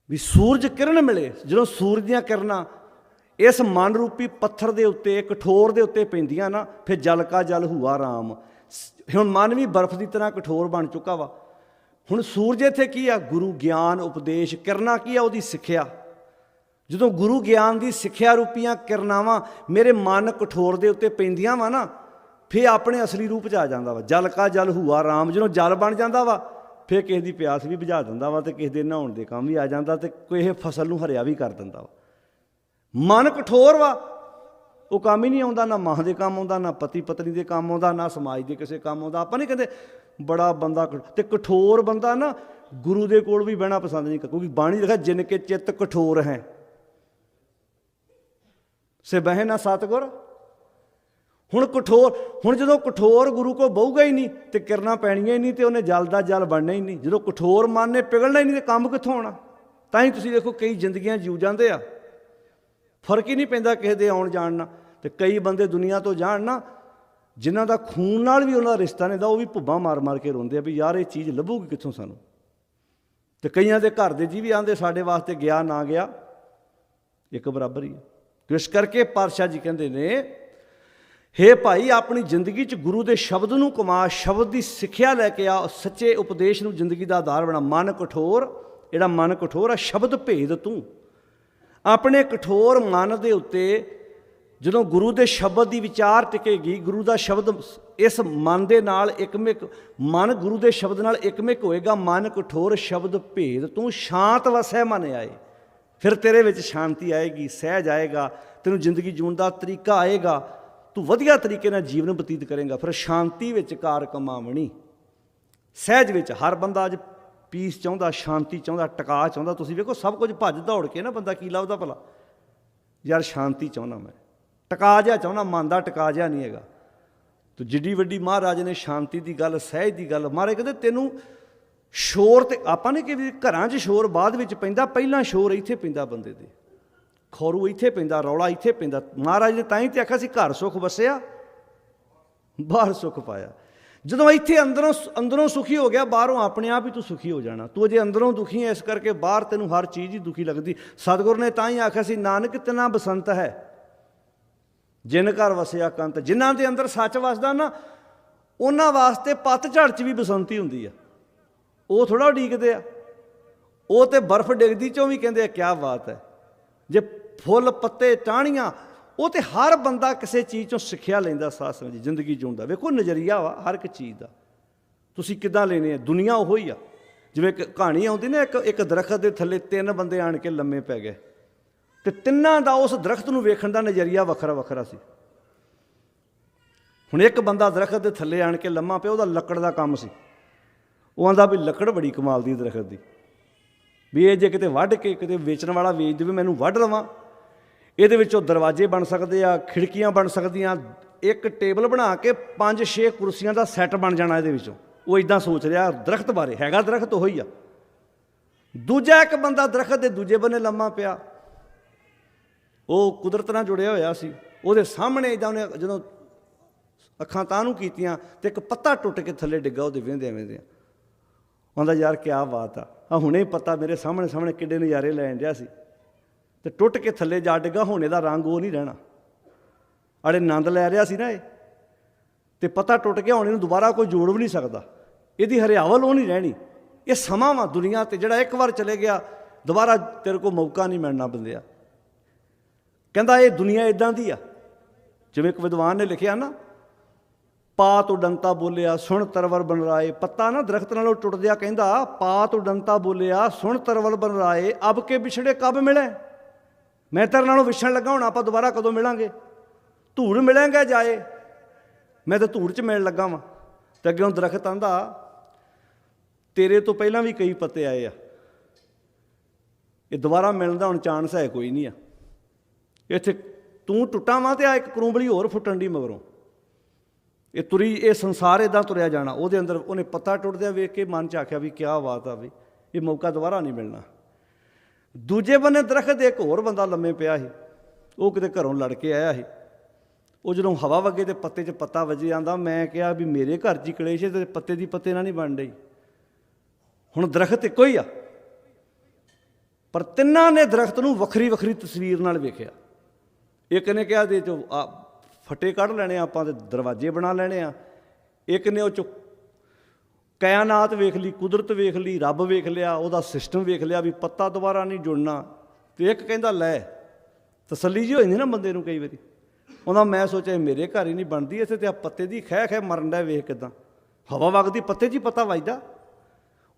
ਵੀ ਸੂਰਜ ਕਿਰਨ ਮਿਲੇ, ਜਦੋਂ ਸੂਰਜ ਦੀਆਂ ਕਿਰਨਾਂ ਇਸ ਮਨ ਰੂਪੀ ਪੱਥਰ ਦੇ ਉੱਤੇ ਕਠੋਰ ਦੇ ਉੱਤੇ ਪੈਂਦੀਆਂ ਨਾ, ਫਿਰ ਜਲ ਕਾ ਜਲ ਹੂਆ ਰਾਮ। ਹੁਣ ਮਨ ਵੀ ਬਰਫ਼ ਦੀ ਤਰ੍ਹਾਂ ਕਠੋਰ ਬਣ ਚੁੱਕਾ ਵਾ। ਹੁਣ ਸੂਰਜ ਇੱਥੇ ਕੀ ਆ? ਗੁਰੂ ਗਿਆਨ ਉਪਦੇਸ਼। ਕਿਰਨਾਂ ਕੀ ਆ? ਉਹਦੀ ਸਿੱਖਿਆ। ਜਦੋਂ ਗੁਰੂ ਗਿਆਨ ਦੀ ਸਿੱਖਿਆ ਰੂਪੀਆਂ ਕਿਰਨਾਵਾਂ ਮੇਰੇ ਮਨ ਕਠੋਰ ਦੇ ਉੱਤੇ ਪੈਂਦੀਆਂ ਵਾ ਨਾ ਫੇ ਆਪਣੇ ਅਸਲੀ ਰੂਪ 'ਚ ਆ ਜਾਂਦਾ ਵਾ। ਜਲ ਕਾ ਜਲ ਹੂਆ, ਰਾਮ ਜਦੋਂ ਜਲ ਬਣ ਜਾਂਦਾ ਵਾ। ਫੇ ਕਿਸੇ ਦੀ ਪਿਆਸ ਵੀ ਬੁਝਾ ਦਿੰਦਾ ਵਾ ਤੇ ਕਿਸੇ ਦੇ ਨਹਾਉਣ ਦੇ ਕੰਮ ਵੀ ਆ ਜਾਂਦਾ ਤੇ ਕੋਈ ਇਹ ਫਸਲ ਨੂੰ ਹਰਿਆ ਵੀ ਕਰ ਦਿੰਦਾ ਵਾ। ਮਨ ਕਠੋਰ ਵਾ। ਉਹ ਕੰਮ ਹੀ ਨਹੀਂ ਆਉਂਦਾ, ਨਾ ਮਾਂ ਦੇ ਕੰਮ ਆਉਂਦਾ, ਨਾ ਪਤੀ ਪਤਨੀ ਦੇ ਕੰਮ ਆਉਂਦਾ, ਨਾ ਸਮਾਜ ਦੇ ਕਿਸੇ ਕੰਮ ਆਉਂਦਾ। ਆਪਾਂ ਨਹੀਂ ਕਹਿੰਦੇ ਬੜਾ ਬੰਦਾ ਕਠ- ਤੇ ਕਠੋਰ ਬੰਦਾ ਨਾ ਗੁਰੂ ਦੇ ਕੋਲ ਵੀ ਬਹਿਣਾ ਪਸੰਦ ਨਹੀਂ ਕਰਦਾ, ਕਿਉਂਕਿ ਬਾਣੀ ਲਿਖਿਆ, ਜਿਨ ਕੇ ਚਿੱਤ ਕਠੋਰ ਹੈ। ਸੇ ਬਹਿ ਨਾ ਸਤਗੁਰ। ਹੁਣ ਕਠੋਰ, ਹੁਣ ਜਦੋਂ ਕਠੋਰ ਗੁਰੂ ਕੋ ਬਹੂਗਾ ਹੀ ਨਹੀਂ ਤੇ ਕਿਰਨਾਂ ਪੈਣੀਆਂ ਹੀ ਨਹੀਂ ਤੇ ਉਹਨੇ ਜਲ ਦਾ ਜਲ ਬਣਨਾ ਹੀ ਨਹੀਂ। ਜਦੋਂ ਕਠੋਰ ਮਨ ਨੇ ਪਿਘਲਣਾ ਹੀ ਨਹੀਂ ਤੇ ਕੰਮ ਕਿੱਥੋਂ ਆਉਣਾ? ਤਾਂ ਹੀ ਤੁਸੀਂ ਦੇਖੋ ਕਈ ਜ਼ਿੰਦਗੀਆਂ ਜੀਉ ਜਾਂਦੇ ਆ। ਫ਼ਰਕ ਹੀ ਨਹੀਂ ਪੈਂਦਾ ਕਿਸੇ ਦੇ ਆਉਣ ਜਾਣ ਨਾਲ ਤੇ ਕਈ ਬੰਦੇ ਦੁਨੀਆ ਤੋਂ ਜਾਣ ਨਾ, ਜਿਨ੍ਹਾਂ ਦਾ ਖੂਨ ਨਾਲ ਵੀ ਉਹਨਾਂ ਦਾ ਰਿਸ਼ਤਾ ਨਹੀਂ ਦਾ ਉਹ ਵੀ ਭੁੱਬਾਂ ਮਾਰ-ਮਾਰ ਕੇ ਰੋਂਦੇ ਆ ਵੀ ਯਾਰ ਇਹ ਚੀਜ਼ ਲੱਭੂਗੀ ਕਿੱਥੋਂ ਸਾਨੂੰ? ਤੇ ਕਈਆਂ ਦੇ ਘਰ ਦੇ ਜੀ ਵੀ ਆਂਦੇ, ਸਾਡੇ ਵਾਸਤੇ ਗਿਆ ਨਾ ਗਿਆ, ਇੱਕ ਬਰਾਬਰ ਹੀ ਹੈ ਇਸ ਕਰਕੇ ਪਾਤਸ਼ਾਹ ਜੀ ਕਹਿੰਦੇ ਨੇ ਹੇ ਭਾਈ, ਆਪਣੀ ਜ਼ਿੰਦਗੀ 'ਚ ਗੁਰੂ ਦੇ ਸ਼ਬਦ ਨੂੰ ਕਮਾ ਸ਼ਬਦ ਦੀ ਸਿੱਖਿਆ ਲੈ ਕੇ ਆ, ਸੱਚੇ ਉਪਦੇਸ਼ ਨੂੰ ਜ਼ਿੰਦਗੀ ਦਾ ਆਧਾਰ ਬਣਾ। ਮਨ ਕਠੋਰ, ਜਿਹੜਾ ਮਨ ਕਠੋਰ ਆ, ਸ਼ਬਦ ਭੇਦ ਤੂੰ। ਆਪਣੇ ਕਠੋਰ ਮਨ ਦੇ ਉੱਤੇ ਜਦੋਂ ਗੁਰੂ ਦੇ ਸ਼ਬਦ ਦੀ ਵਿਚਾਰ ਟਿਕੇਗੀ, ਗੁਰੂ ਦਾ ਸ਼ਬਦ ਇਸ ਮਨ ਦੇ ਨਾਲ ਇੱਕਮਿਕ, ਮਨ ਗੁਰੂ ਦੇ ਸ਼ਬਦ ਨਾਲ ਇੱਕਮਿਕ ਹੋਏਗਾ। ਮਨ ਕਠੋਰ, ਸ਼ਬਦ ਭੇਦ ਤੂੰ। ਸ਼ਾਂਤ ਵਸੈ ਮਨ ਆਏ। ਫਿਰ ਤੇਰੇ ਵਿੱਚ ਸ਼ਾਂਤੀ ਆਏਗੀ, ਸਹਿਜ ਆਏਗਾ, ਤੈਨੂੰ ਜ਼ਿੰਦਗੀ ਜਿਉਣ ਦਾ ਤਰੀਕਾ ਆਏਗਾ। ਤੂੰ ਵਧੀਆ ਤਰੀਕੇ ਨਾਲ ਜੀਵਨ ਬਤੀਤ ਕਰੇਗਾ, ਫਿਰ ਸ਼ਾਂਤੀ ਵਿੱਚ ਕਾਰ ਕਮਾਵਣੀ। ਸਹਿਜ ਵਿੱਚ ਹਰ ਬੰਦਾ ਅੱਜ ਪੀਸ ਚਾਹੁੰਦਾ, ਸ਼ਾਂਤੀ ਚਾਹੁੰਦਾ, ਟਿਕਾ ਚਾਹੁੰਦਾ। ਤੁਸੀਂ ਵੇਖੋ, ਸਭ ਕੁਝ ਭੱਜ ਦੌੜ ਕੇ ਨਾ ਬੰਦਾ ਕੀ ਲੱਭਦਾ ਭਲਾ? ਯਾਰ ਸ਼ਾਂਤੀ ਚਾਹੁੰਦਾ ਮੈਂ। ਟਿਕਾ ਜਿਹਾ ਚਾਹੁੰਦਾ, ਮਨ ਦਾ ਟਿਕਾ ਜਿਹਾ ਨਹੀਂ ਹੈਗਾ। ਤੋ ਜਿੱਡੀ ਵੱਡੀ ਮਹਾਰਾਜ ਨੇ ਸ਼ਾਂਤੀ ਦੀ ਗੱਲ, ਸਹਿਜ ਦੀ ਗੱਲ, ਮਹਾਰਾਜ ਕਹਿੰਦੇ ਤੈਨੂੰ ਸ਼ੋਰ ਤੇ ਆਪਾਂ ਨੇ ਕਿ ਵੀ ਘਰਾਂ 'ਚ ਸ਼ੋਰ ਬਾਅਦ ਵਿੱਚ ਪੈਂਦਾ, ਪਹਿਲਾਂ ਸ਼ੋਰ ਇੱਥੇ ਪੈਂਦਾ ਬੰਦੇ ਦੇ। ਖੌਰੂ ਇੱਥੇ ਪੈਂਦਾ, ਰੌਲਾ ਇੱਥੇ ਪੈਂਦਾ। ਮਹਾਰਾਜ ਨੇ ਤਾਂ ਹੀ ਤੇ ਆਖਿਆ ਸੀ, ਘਰ ਸੁਖ ਵਸਿਆ, ਬਾਹਰ ਸੁਖ ਪਾਇਆ। ਜਦੋਂ ਇੱਥੇ ਅੰਦਰੋਂ ਅੰਦਰੋਂ ਸੁਖੀ ਹੋ ਗਿਆ, ਬਾਹਰੋਂ ਆਪਣੇ ਆਪ ਹੀ ਤੂੰ ਸੁਖੀ ਹੋ ਜਾਣਾ। ਤੂੰ ਜੇ ਅੰਦਰੋਂ ਦੁਖੀ ਹੈ ਇਸ ਕਰਕੇ ਬਾਹਰ ਤੈਨੂੰ ਹਰ ਚੀਜ਼ ਹੀ ਦੁਖੀ ਲੱਗਦੀ। ਸਤਿਗੁਰ ਨੇ ਤਾਂ ਹੀ ਆਖਿਆ ਸੀ, ਨਾਨਕ ਤਨਾ ਬਸੰਤ ਹੈ। ਜਿਨ ਘਰ ਵਸਿਆ ਕੰਤ, ਜਿਨ੍ਹਾਂ ਦੇ ਅੰਦਰ ਸੱਚ ਵਸਦਾ ਨਾ, ਉਹਨਾਂ ਵਾਸਤੇ ਪਤਝੜ 'ਚ ਵੀ ਬਸੰਤੀ ਹੁੰਦੀ ਆ। ਉਹ ਥੋੜਾ ਉਡੀਕਦੇ ਆ। ਉਹ ਤੇ ਬਰਫ਼ ਡਿੱਗਦੀ ਚੋਂ ਵੀ ਕਹਿੰਦੇ ਆ ਕੀ ਬਾਤ ਹੈ। ਜੇ ਫੁੱਲ, ਪੱਤੇ, ਟਾਹਣੀਆਂ, ਉਹ ਤੇ ਹਰ ਬੰਦਾ ਕਿਸੇ ਚੀਜ਼ ਚੋਂ ਸਿੱਖਿਆ ਲੈਂਦਾ ਸਾਧ ਸੰਗਤ ਜੀ, ਜ਼ਿੰਦਗੀ ਜਿਉਂਦਾ ਵੇਖੋ ਨਜ਼ਰੀਆ ਵਾ ਹਰ ਇੱਕ ਚੀਜ਼ ਦਾ। ਤੁਸੀਂ ਕਿੱਦਾਂ ਲੈਨੇ ਆ? ਦੁਨੀਆ ਉਹ ਹੀ ਆ। ਜਿਵੇਂ ਇੱਕ ਕਹਾਣੀ ਆਉਂਦੀ ਨਾ, ਇੱਕ ਇੱਕ ਦਰਖਤ ਦੇ ਥੱਲੇ ਤਿੰਨ ਬੰਦੇ ਆਣ ਕੇ ਲੰਮੇ ਪੈ ਗਏ। ਤੇ ਤਿੰਨਾਂ ਦਾ ਉਸ ਦਰਖਤ ਨੂੰ ਵੇਖਣ ਦਾ ਨਜ਼ਰੀਆ ਵੱਖਰਾ ਵੱਖਰਾ ਸੀ। ਹੁਣ ਇੱਕ ਬੰਦਾ ਦਰਖਤ ਦੇ ਥੱਲੇ ਆਣ ਕੇ ਲੰਮਾ ਪਿਆ, ਉਹਦਾ ਲੱਕੜ ਦਾ ਕੰਮ ਸੀ। ਉਹ ਆਂਦਾ ਵੀ ਲੱਕੜ ਬੜੀ ਕਮਾਲ ਦੀ ਦਰਖਤ ਦੀ। ਵੀ ਇਹ ਜੇ ਕਿਤੇ ਵੱਢ ਕੇ, ਕਿਤੇ ਵੇਚਣ ਵਾਲਾ ਵੇਚ ਦੇਵੇ ਮੈਨੂੰ ਵੱਢ ਲਵਾਂ ਇਹਦੇ ਵਿੱਚੋਂ ਦਰਵਾਜ਼ੇ ਬਣ ਸਕਦੇ ਆ, ਖਿੜਕੀਆਂ ਬਣ ਸਕਦੀਆਂ, ਇੱਕ ਟੇਬਲ ਬਣਾ ਕੇ 5-6 ਕੁਰਸੀਆਂ ਦਾ ਸੈੱਟ ਬਣ ਜਾਣਾ ਇਹਦੇ ਵਿੱਚੋਂ। ਉਹ ਇਦਾਂ ਸੋਚ ਰਿਹਾ ਦਰਖਤ ਬਾਰੇ, ਹੈਗਾ ਦਰਖਤ ਉਹੀ ਆ। ਦੂਜਾ ਇੱਕ ਬੰਦਾ ਦਰਖਤ ਦੇ ਦੂਜੇ ਬੰਨੇ ਲੰਮਾ ਪਿਆ। ਉਹ ਕੁਦਰਤ ਨਾਲ ਜੁੜਿਆ ਹੋਇਆ ਸੀ। ਉਹਦੇ ਸਾਹਮਣੇ ਇਦਾਂ ਉਹਨੇ ਜਦੋਂ ਅੱਖਾਂ ਤਾਂ ਨੂੰ ਕੀਤੀਆਂ ਤੇ ਇੱਕ ਪੱਤਾ ਟੁੱਟ ਕੇ ਥੱਲੇ ਡਿੱਗਾ, ਉਹਦੇ ਵੇਂਦੇ ਵੇਂਦੇ ਆਂਦਾ ਯਾਰ ਕੀ ਬਾਤ ਆ। ਆ ਹੁਣੇ ਪਤਾ ਮੇਰੇ ਸਾਹਮਣੇ ਸਾਹਮਣੇ ਕਿੱਡੇ ਨਜ਼ਾਰੇ ਲੈਣ ਰਿਹਾ ਸੀ। ਤੇ ਟੁੱਟ ਕੇ ਥੱਲੇ ਜਾ ਡਿੱਗਾ, ਹੋਣੇ ਦਾ ਰੰਗ ਉਹ ਨਹੀਂ ਰਹਿਣਾ। ਅੜੇ ਆਨੰਦ ਲੈ ਰਿਹਾ ਸੀ ਨਾ ਇਹ, ਤੇ ਪਤਾ ਟੁੱਟ ਗਿਆ, ਹੁਣ ਇਹਨੂੰ ਦੁਬਾਰਾ ਕੋਈ ਜੋੜ ਵੀ ਨਹੀਂ ਸਕਦਾ। ਇਹਦੀ ਹਰਿਆਵਲ ਉਹ ਨਹੀਂ ਰਹਿਣੀ। ਇਹ ਸਮਾਂ ਵਾ ਦੁਨੀਆ ਤੇ, ਜਿਹੜਾ ਇੱਕ ਵਾਰ ਚਲੇ ਗਿਆ, ਦੁਬਾਰਾ ਤੇਰੇ ਕੋਲ ਮੌਕਾ ਨਹੀਂ ਮਿਲਣਾ ਬੰਦਿਆ। ਕਹਿੰਦਾ ਇਹ ਦੁਨੀਆ ਇਦਾਂ ਦੀ ਆ। ਜਿਵੇਂ ਇੱਕ ਵਿਦਵਾਨ ਨੇ ਲਿਖਿਆ ਨਾ, ਪਾਤ ਉਡੰਤਾ ਬੋਲਿਆ, ਸੁਣ ਤਰਵਰ ਬਨ ਰਾਏ। ਪੱਤਾ ਨਾ ਦਰਖਤ ਨਾਲੋਂ ਟੁੱਟਦਿਆ ਕਹਿੰਦਾ ਪਾਤ ਉਡੰਤਾ ਬੋਲਿਆ, ਸੁਣ ਤਰਵਰ ਬਨ ਰਾਏ, ਅਬ ਕੇ ਵਿਛੜੇ ਕਬ ਮਿਲੇ? ਮੈਂ ਤੇਰੇ ਨਾਲੋਂ ਵਿਛਣ ਲੱਗਾ ਹੁਣ ਆਪਾਂ ਦੁਬਾਰਾ ਕਦੋਂ ਮਿਲਾਂਗੇ? ਧੂੜ ਮਿਲਾਂਗੇ ਜਾਏ? ਮੈਂ ਤਾਂ ਧੂੜ 'ਚ ਮਿਲਣ ਲੱਗਾ ਵਾਂ। ਤੇ ਅੱਗੇ ਹੁਣ ਦਰਖਤ ਆਂਦਾ, ਤੇਰੇ ਤੋਂ ਪਹਿਲਾਂ ਵੀ ਕਈ ਪੱਤੇ ਆਏ ਆ। ਇਹ ਦੁਬਾਰਾ ਮਿਲਣ ਦਾ ਹੁਣ ਚਾਂਸ ਹੈ ਕੋਈ ਨਹੀਂ ਆ। ਇੱਥੇ ਤੂੰ ਟੁੱਟਾ ਵਾਂ ਤੇ ਆ ਇੱਕ ਕਰੂੰਬਲੀ ਹੋਰ ਫੁੱਟਣ ਦੀ ਮਗਰੋਂ। ਇਹ ਤੁਰੀ, ਇਹ ਸੰਸਾਰ ਇਦਾਂ ਤੁਰਿਆ ਜਾਣਾ। ਉਹਦੇ ਅੰਦਰ ਉਹਨੇ ਪੱਤਾ ਟੁੱਟਦਿਆਂ ਵੇਖ ਕੇ ਮਨ ਚ ਆਖਿਆ ਵੀ ਕਿਆ ਬਾਤ ਆ ਵੀ, ਇਹ ਮੌਕਾ ਦੁਬਾਰਾ ਨਹੀਂ ਮਿਲਣਾ। ਦੂਜੇ ਬੰਨੇ ਦਰਖਤ ਦੇ ਇੱਕ ਹੋਰ ਬੰਦਾ ਲੰਮੇ ਪਿਆ ਸੀ। ਉਹ ਕਿਤੇ ਘਰੋਂ ਲੜ ਕੇ ਆਇਆ ਸੀ। ਉਹ ਜਦੋਂ ਹਵਾ ਵਗੇ ਤੇ ਪੱਤੇ 'ਚ ਪੱਤਾ ਵੱਜ ਜਾਂਦਾ, ਮੈਂ ਕਿਹਾ ਵੀ ਮੇਰੇ ਘਰ 'ਚ ਹੀ ਕਲੇਸ਼ ਤੇ ਪੱਤੇ ਦੀ ਪੱਤੇ ਨਾਲ ਨਹੀਂ ਬਣ ਰਹੀ। ਹੁਣ ਦਰਖਤ ਇੱਕੋ ਹੀ ਆ। ਪਰ ਤਿੰਨਾਂ ਨੇ ਦਰਖਤ ਨੂੰ ਵੱਖਰੀ ਵੱਖਰੀ ਤਸਵੀਰ ਨਾਲ ਵੇਖਿਆ। ਇੱਕ ਨੇ ਕਿਹਾ ਦੇ ਚੋਂ ਫੱਟੇ ਕੱਢ ਲੈਣੇ ਆ, ਆਪਾਂ ਤੇ ਦਰਵਾਜ਼ੇ ਬਣਾ ਲੈਣੇ ਆ। ਇੱਕ ਨੇ ਉਹ ਚੋਂ ਕਾਇਨਾਤ ਵੇਖ ਲਈ, ਕੁਦਰਤ ਵੇਖ ਲਈ, ਰੱਬ ਵੇਖ ਲਿਆ, ਉਹਦਾ ਸਿਸਟਮ ਵੇਖ ਲਿਆ ਵੀ ਪੱਤਾ ਦੁਬਾਰਾ ਨਹੀਂ ਜੁੜਨਾ। ਤੇ ਇੱਕ ਕਹਿੰਦਾ, ਲੈ, ਤਸੱਲੀ ਜੀ ਹੋ ਜਾਂਦੀ ਨਾ ਬੰਦੇ ਨੂੰ ਕਈ ਵਾਰੀ। ਉਹਦਾ ਮੈਂ ਸੋਚਿਆ ਮੇਰੇ ਘਰ ਹੀ ਨਹੀਂ ਬਣਦੀ, ਇੱਥੇ ਤੇ ਆ ਪੱਤੇ ਦੀ ਖਹਿ ਖਹਿ ਮਰਨ ਦਾ ਵੇਖ ਕਿਦਾਂ। ਹਵਾ ਵਗਦੀ, ਪੱਤੇ 'ਚ ਹੀ ਪਤਾ ਵੱਜਦਾ।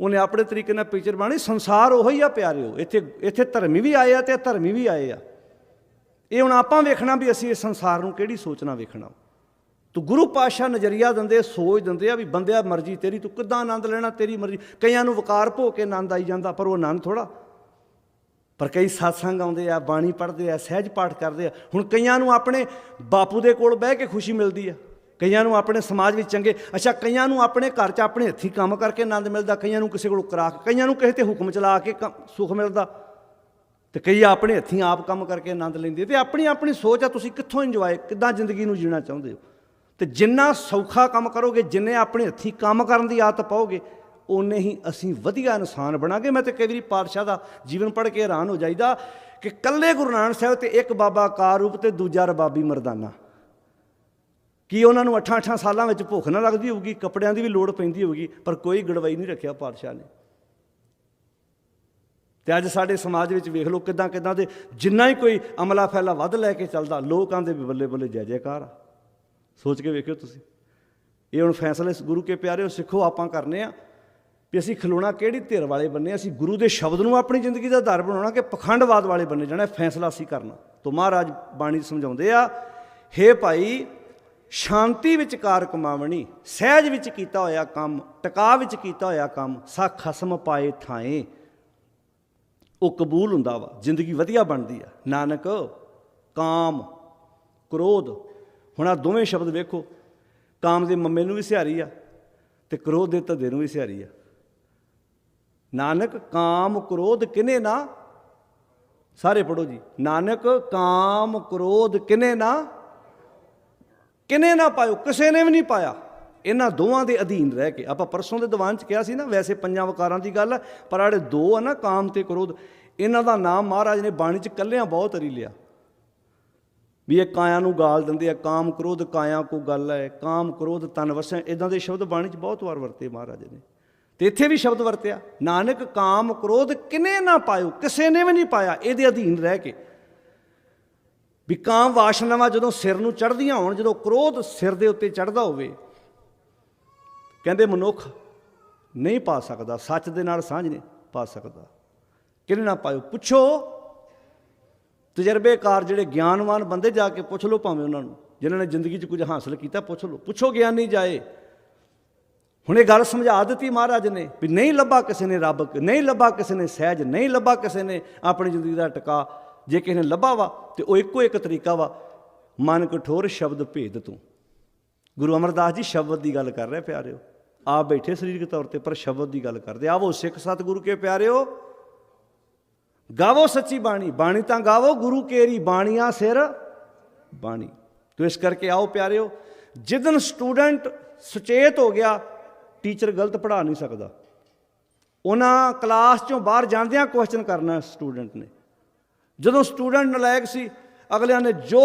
ਉਹਨੇ ਆਪਣੇ ਤਰੀਕੇ ਨਾਲ ਪਿਕਚਰ ਬਣੀ ਸੰਸਾਰ ਉਹੋ ਹੀ ਆ ਪਿਆਰਿਓ। ਇੱਥੇ ਇੱਥੇ ਧਰਮੀ ਵੀ ਆਏ ਆ ਤੇ ਧਰਮੀ ਵੀ ਆਏ ਆ। ਇਹ ਹੁਣ ਆਪਾਂ ਵੇਖਣਾ ਵੀ ਅਸੀਂ ਇਸ ਸੰਸਾਰ ਨੂੰ ਕਿਹੜੀ ਸੋਚਣਾ ਵੇਖਣਾ। ਤੂੰ ਗੁਰੂ ਪਾਤਸ਼ਾਹ ਨਜ਼ਰੀਆ ਦਿੰਦੇ, ਸੋਚ ਦਿੰਦੇ ਆ ਵੀ ਬੰਦਿਆ ਮਰਜ਼ੀ, ਤੇਰੀ ਤੂੰ ਕਿੱਦਾਂ ਆਨੰਦ ਲੈਣਾ, ਤੇਰੀ ਮਰਜ਼ੀ। ਕਈਆਂ ਨੂੰ ਵਕਾਰ ਭੋ ਕੇ ਆਨੰਦ ਆਈ ਜਾਂਦਾ, ਪਰ ਉਹ ਆਨੰਦ ਥੋੜਾ ਪਰ ਕਈ satsang ਆਉਂਦੇ ਆ, ਬਾਣੀ ਪੜ੍ਹਦੇ ਆ, ਸਹਿਜ ਪਾਠ ਕਰਦੇ ਆ। ਹੁਣ ਕਈਆਂ ਨੂੰ ਆਪਣੇ ਬਾਪੂ ਦੇ ਕੋਲ ਬਹਿ ਕੇ ਖੁਸ਼ੀ ਮਿਲਦੀ ਆ। ਕਈਆਂ ਨੂੰ ਆਪਣੇ ਸਮਾਜ ਵਿੱਚ ਚੰਗੇ, ਅੱਛਾ, ਕਈਆਂ ਨੂੰ ਆਪਣੇ ਘਰ 'ਚ ਆਪਣੇ ਹੱਥੀਂ ਕੰਮ ਕਰਕੇ ਆਨੰਦ ਮਿਲਦਾ, ਕਈਆਂ ਨੂੰ ਕਿਸੇ ਕੋਲ ਕਰਾ ਕੇ ਕਈਆਂ ਨੂੰ ਕਿਸੇ ਤੇ ਹੁਕਮ ਚਲਾ ਕੇ ਕੰਮ- ਸੁੱਖ ਮਿਲਦਾ। ਤੇ ਕਈ ਆਪਣੇ ਹੱਥੀਂ ਆਪ ਕੰਮ ਕਰਕੇ ਆਨੰਦ ਲੈਂਦੇ ਤੇ ਆਪਣੀ ਆਪਣੀ ਸੋਚ ਆ, ਤੁਸੀਂ ਕਿੱਥੋਂ ਇੰਜੋਏ ਕਿੱਦਾਂ ਜ਼ਿੰਦਗੀ ਨੂੰ ਜੀਣਾ ਚਾਹੁੰਦੇ ਹੋ? ਤੇ ਜਿੰਨਾ ਸੌਖਾ ਕੰਮ ਕਰੋਗੇ, ਜਿੰਨੇ ਆਪਣੇ ਹੱਥੀਂ ਕੰਮ ਕਰਨ ਦੀ ਆਦਤ ਪਾਓਗੇ, ਓਨੇ ਹੀ ਅਸੀਂ ਵਧੀਆ ਇਨਸਾਨ ਬਣਾਂਗੇ। ਮੈਂ ਤੇ ਕਈ ਵਾਰੀ ਪਾਤਸ਼ਾਹ ਦਾ ਜੀਵਨ ਪੜ੍ਹ ਕੇ ਹੈਰਾਨ ਹੋ ਜਾਈਦਾ ਕਿ ਕੱਲੇ ਗੁਰੂ ਨਾਨਕ ਸਾਹਿਬ ਤੇ ਇੱਕ ਬਾਬਾ ਕਾਰ ਰੂਪ ਤੇ ਦੂਜਾ ਰਬਾਬੀ ਮਰਦਾਨਾ। ਕੀ ਉਹਨਾਂ ਨੂੰ 8-8 ਸਾਲਾਂ ਵਿੱਚ ਭੁੱਖ ਨਾ ਲੱਗਦੀ ਹੋਊਗੀ, ਕੱਪੜਿਆਂ ਦੀ ਵੀ ਲੋੜ ਪੈਂਦੀ ਹੋਊਗੀ, ਪਰ ਕੋਈ ਗੜਵਾਈ ਨਹੀਂ ਰੱਖਿਆ ਪਾਤਸ਼ਾਹ ਨੇ। ਤੇ ਅੱਜ ਸਾਡੇ ਸਮਾਜ ਵਿੱਚ ਵੇਖ ਲਓ ਕਿਦਾਂ ਕਿਦਾਂ ਦੇ ਜਿੰਨਾ ਹੀ ਕੋਈ ਅਮਲਾ ਫੈਲਾ ਵੱਧ ਲੈ ਕੇ ਚੱਲਦਾ, ਲੋਕਾਂ ਦੇ ਵੀ ਬੱਲੇ ਬੱਲੇ ਜੈ ਜੈਕਾਰ ਆ। ਸੋਚ ਕੇ ਵੇਖਿਓ ਤੁਸੀਂ। ਇਹ ਹੁਣ ਫੈਸਲੇ ਗੁਰੂ ਕੇ ਪਿਆਰਿਓ, ਸਿੱਖੋ, ਆਪਾਂ ਕਰਨੇ ਆ ਵੀ ਅਸੀਂ ਖਲੋਣਾ ਕਿਹੜੀ ਧਿਰ ਵਾਲੇ ਬੰਨੇ ਅਸੀਂ ਗੁਰੂ ਦੇ ਸ਼ਬਦ ਨੂੰ ਆਪਣੀ ਜ਼ਿੰਦਗੀ ਦਾ ਆਧਾਰ ਬਣਾਉਣਾ ਕਿ ਪਖੰਡਵਾਦ ਵਾਲੇ ਬੰਨੇ ਜਾਣਾ ਫੈਸਲਾ ਅਸੀਂ ਕਰਨਾ। ਤੋਂ ਮਹਾਰਾਜ ਬਾਣੀ ਸਮਝਾਉਂਦੇ ਆ, ਹੇ ਭਾਈ, ਸ਼ਾਂਤੀ ਵਿੱਚ ਕਾਰ ਕਮਾਵਣੀ, ਸਹਿਜ ਵਿੱਚ ਕੀਤਾ ਹੋਇਆ ਕੰਮ ਟਿਕਾ ਵਿੱਚ ਕੀਤਾ ਹੋਇਆ ਕੰਮ ਸਾ ਖਸਮ ਪਾਏ ਥਾਏ। ਉਹ ਕਬੂਲ ਹੁੰਦਾ ਵਾ, ਜ਼ਿੰਦਗੀ ਵਧੀਆ ਬਣਦੀ ਆ। ਨਾਨਕ, ਕਾਮ, ਕ੍ਰੋਧ ਹੁਣ ਆ ਦੋਵੇਂ ਸ਼ਬਦ ਵੇਖੋ, ਕਾਮ ਦੇ ਮੰਮੇ ਨੂੰ ਵੀ ਸਿਹਾਰੀ ਆ ਤੇ ਕ੍ਰੋਧ ਦੇ ਧੱਦੇ ਨੂੰ ਵੀ ਸਿਹਾਰੀ ਆ। ਨਾਨਕ, ਕਾਮ, ਕ੍ਰੋਧ ਕਿਨੇ ਨਾ? ਸਾਰੇ ਪੜੋ ਜੀ। ਨਾਨਕ, ਕਾਮ, ਕ੍ਰੋਧ ਕਿਨੇ ਨਾ? ਕਿਨੇ ਨਾ ਪਾਇਓ? ਕਿਸੇ ਨੇ ਵੀ ਨਹੀਂ ਪਾਇਆ। ਇਹਨਾਂ ਦੋਵਾਂ ਦੇ ਅਧੀਨ ਰਹਿ ਕੇ। ਆਪਾਂ ਪਰਸੋਂ ਦੇ ਦੀਵਾਨ ਚ ਕਿਹਾ ਸੀ ਨਾ, ਵੈਸੇ ਪੰਜਾਂ ਵਕਾਰਾਂ ਦੀ ਗੱਲ ਹੈ ਪਰ ਆੜੇ ਦੋ ਆ ਨਾ, ਕਾਮ ਤੇ ਕ੍ਰੋਧ, ਇਹਨਾਂ ਦਾ ਨਾਮ ਮਹਾਰਾਜ ਨੇ ਬਾਣੀ ਚ ਕੱਲਿਆਂ ਬਹੁਤ ਅਰੀ ਲਿਆ। ਵੀ ਇਹ ਕਾਇਆ ਨੂੰ ਗਾਲ ਦਿੰਦੇ ਆ, ਕਾਮ ਕ੍ਰੋਧ ਕਾਇਆ ਕੋ ਗੱਲ ਹੈ, ਕਾਮ ਕ੍ਰੋਧ ਤਨ ਵਸੈ। ਇਦਾਂ ਦੇ ਸ਼ਬਦ ਬਾਣੀ ਚ ਬਹੁਤ ਵਾਰ ਵਰਤੇ ਮਹਾਰਾਜ ਨੇ। ਤੇ ਇੱਥੇ ਵੀ ਸ਼ਬਦ ਵਰਤਿਆ, ਨਾਨਕ ਕਾਮ ਕ੍ਰੋਧ ਕਿਨੇ ਨਾ ਪਾਇਓ, ਕਿਸੇ ਨੇ ਵੀ ਨਹੀਂ ਪਾਇਆ, ਇਹਦੇ ਅਧੀਨ ਰਹਿ ਕੇ। ਵੀ ਕਾਮ ਵਾਸ਼ਨਾਵਾਂ ਜਦੋਂ ਸਿਰ ਨੂੰ ਚੜ੍ਹਦੀਆਂ ਹੋਣ, ਜਦੋਂ ਕ੍ਰੋਧ ਸਿਰ ਦੇ ਉੱਤੇ ਚੜ੍ਹਦਾ ਹੋਵੇ, ਕਹਿੰਦੇ ਮਨੁੱਖ ਨਹੀਂ ਪਾ ਸਕਦਾ, ਸੱਚ ਦੇ ਨਾਲ ਸਾਂਝ ਨਹੀਂ ਪਾ ਸਕਦਾ। ਕਿਹਨੇ ਨਾ ਪਾਇਓ? ਪੁੱਛੋ ਤਜਰਬੇਕਾਰ ਜਿਹੜੇ ਗਿਆਨਵਾਨ ਬੰਦੇ ਜਾ ਕੇ ਪੁੱਛ ਲਓ ਭਾਵੇਂ ਉਹਨਾਂ ਨੂੰ, ਜਿਨ੍ਹਾਂ ਨੇ ਜ਼ਿੰਦਗੀ 'ਚ ਕੁਝ ਹਾਸਲ ਕੀਤਾ, ਪੁੱਛ ਲਓ। ਪੁੱਛੋ ਗਿਆਨੀ ਜਾਏ। ਹੁਣ ਇਹ ਗੱਲ ਸਮਝਾ ਦਿੱਤੀ ਮਹਾਰਾਜ ਨੇ ਵੀ ਨਹੀਂ ਲੱਭਾ ਕਿਸੇ ਨੇ ਰੱਬ, ਨਹੀਂ ਲੱਭਾ ਕਿਸੇ ਨੇ ਸਹਿਜ, ਨਹੀਂ ਲੱਭਾ ਕਿਸੇ ਨੇ ਆਪਣੀ ਜ਼ਿੰਦਗੀ ਦਾ ਟਿਕਾ। ਜੇ ਕਿਸੇ ਨੇ ਲੱਭਾ ਵਾ, ਤੇ ਉਹ ਇੱਕੋ ਇੱਕ ਤਰੀਕਾ ਵਾ ਮਨ ਕਠੋਰ ਸ਼ਬਦ ਭੇਦ ਤੂੰ। ਗੁਰੂ ਅਮਰਦਾਸ ਜੀ ਸ਼ਬਦ ਦੀ ਗੱਲ ਕਰ ਰਹੇ, ਪਿਆਰਿਓ। ਆਪ ਬੈਠੇ ਸਰੀਰਕ ਤੌਰ ਤੇ, ਪਰ ਸ਼ਬਦ ਦੀ ਗੱਲ ਕਰਦੇ। ਆਵੋ ਸਿੱਖ ਸਤਿਗੁਰੂ ਕੇ ਪਿਆਰਿਓ ਗਾਵੋ ਸੱਚੀ ਬਾਣੀ ਬਾਣੀ ਤਾਂ ਗਾਵੋ ਗੁਰੂ ਕੇਰੀ ਬਾਣੀਆਂ ਸਿਰ ਬਾਣੀ ਤੋ ਇਸ ਕਰਕੇ ਆਓ ਪਿਆਰਿਓ ਜਿੱਦਨ ਸਟੂਡੈਂਟ ਸੁਚੇਤ ਹੋ ਗਿਆ ਟੀਚਰ ਗਲਤ ਪੜ੍ਹਾ ਨਹੀਂ ਸਕਦਾ ਉਹਨਾਂ ਕਲਾਸ ਚੋਂ ਬਾਹਰ ਜਾਂਦਿਆਂ ਕੁਐਸਚਨ ਕਰਨਾ ਸਟੂਡੈਂਟ ਨੇ ਜਦੋਂ ਸਟੂਡੈਂਟ ਨਲਾਇਕ ਸੀ ਅਗਲਿਆਂ ਨੇ ਜੋ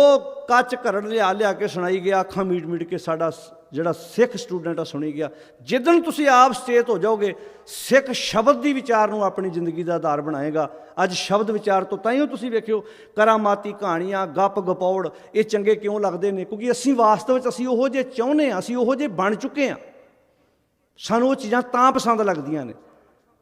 ਕੱਚ ਘਰੜ ਲਿਆ ਲਿਆ ਕੇ ਸੁਣਾਈ ਗਿਆ ਅੱਖਾਂ ਮੀਟ ਮੀਟ ਕੇ ਸਾਡਾ ਸ- ਜਿਹੜਾ ਸਿੱਖ ਸਟੂਡੈਂਟ ਆ, ਸੁਣੀ ਗਿਆ। ਜਿੱਦਣ ਤੁਸੀਂ ਆਪ ਸਚੇਤ ਹੋ ਜਾਓਗੇ, ਸਿੱਖ ਸ਼ਬਦ ਦੀ ਵਿਚਾਰ ਨੂੰ ਆਪਣੀ ਜ਼ਿੰਦਗੀ ਦਾ ਆਧਾਰ ਬਣਾਏਗਾ। ਅੱਜ ਸ਼ਬਦ ਵਿਚਾਰ ਤੋਂ ਤਾਂ ਹੀ ਤੁਸੀਂ ਵੇਖਿਓ ਕਰਾਮਾਤੀ ਕਹਾਣੀਆਂ, ਗੱਪ ਗਪੌੜ, ਇਹ ਚੰਗੇ ਕਿਉਂ ਲੱਗਦੇ ਨੇ? ਕਿਉਂਕਿ ਅਸੀਂ ਵਾਸਤਵ ਵਿੱਚ ਅਸੀਂ ਉਹੋ ਜਿਹੇ ਚਾਹੁੰਦੇ ਹਾਂ, ਅਸੀਂ ਉਹੋ ਜਿਹੇ ਬਣ ਚੁੱਕੇ ਹਾਂ। ਸਾਨੂੰ ਉਹ ਚੀਜ਼ਾਂ ਤਾਂ ਪਸੰਦ ਲੱਗਦੀਆਂ ਨੇ।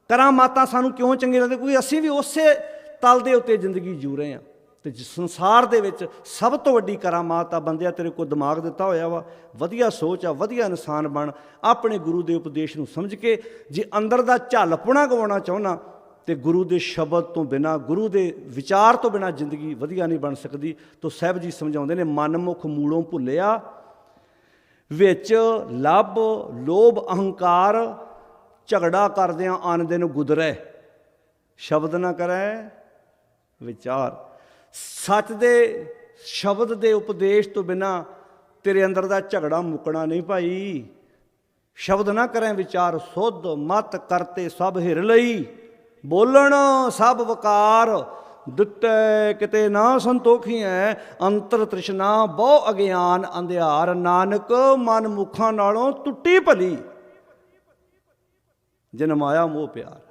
ਕਰਾਮਾਤਾਂ ਸਾਨੂੰ ਕਿਉਂ ਚੰਗੇ ਲੱਗਦੇ? ਕਿਉਂਕਿ ਅਸੀਂ ਵੀ ਉਸੇ ਤਲ ਦੇ ਉੱਤੇ ਜ਼ਿੰਦਗੀ ਜੂ ਰਹੇ ਹਾਂ। ਤੇ ਜਿਸ ਸੰਸਾਰ ਦੇ ਵਿੱਚ ਸਭ ਤੋਂ ਵੱਡੀ ਕਰਾਮਾਤ ਆ, ਬੰਦਿਆ ਤੇਰੇ ਕੋਲ ਦਿਮਾਗ ਦਿੱਤਾ ਹੋਇਆ ਵਾ, ਵਧੀਆ ਸੋਚ ਆ, ਵਧੀਆ ਇਨਸਾਨ ਬਣ, ਆਪਣੇ ਗੁਰੂ ਦੇ ਉਪਦੇਸ਼ ਨੂੰ ਸਮਝ ਕੇ ਜੇ ਅੰਦਰ ਦਾ ਝੱਲਪੁਣਾ ਗਵਾਉਣਾ ਚਾਹੁੰਨਾ, ਤੇ ਗੁਰੂ ਦੇ ਸ਼ਬਦ ਤੋਂ ਬਿਨਾ, ਗੁਰੂ ਦੇ ਵਿਚਾਰ ਤੋਂ ਬਿਨਾ ਜ਼ਿੰਦਗੀ ਵਧੀਆ ਨਹੀਂ ਬਣ ਸਕਦੀ। ਤੋਂ ਸਾਹਿਬ ਜੀ ਸਮਝਾਉਂਦੇ ਨੇ, ਮਨਮੁਖ ਮੂਲੋਂ ਭੁੱਲਿਆ, ਵਿੱਚ ਲੱਭ ਲੋਭ, ਅਹੰਕਾਰ, ਝਗੜਾ ਕਰਦਿਆਂ ਆਨ ਨੂੰ ਗੁਦਰੈ। ਸ਼ਬਦ ਨਾ ਕਰੈ, ਵਿਚਾਰ। ਸੱਚ ਦੇ ਸ਼ਬਦ ਦੇ ਉਪਦੇਸ਼ ਤੋਂ ਬਿਨਾ ਤੇਰੇ ਅੰਦਰ ਦਾ ਝਗੜਾ ਮੁੱਕਣਾ ਨਹੀਂ ਭਾਈ। ਸ਼ਬਦ ਨਾ ਕਰੇ, ਵਿਚਾਰ ਸੁਧ ਮਤ ਕਰਤੇ ਸਭ ਹਿਰ ਲਈ। ਬੋਲਣ ਸਭ ਵਕਾਰ, ਦਿੱਤੇ ਕਿਤੇ ਨਾ ਸੰਤੋਖੀ ਸੰਤੋਖੀਐ। ਅੰਤਰ ਤ੍ਰਿਸ਼ਨਾ ਬਹੁ ਅਗਿਆਨ, ਅੰਧਿਆਰ ਨਾਨਕ ਮਨ ਮੁਖਾਂ ਨਾਲੋਂ ਟੁੱਟੀ ਭਲੀ। ਜਿਨ ਮਾਇਆ ਮੋਹ ਪਿਆਰ।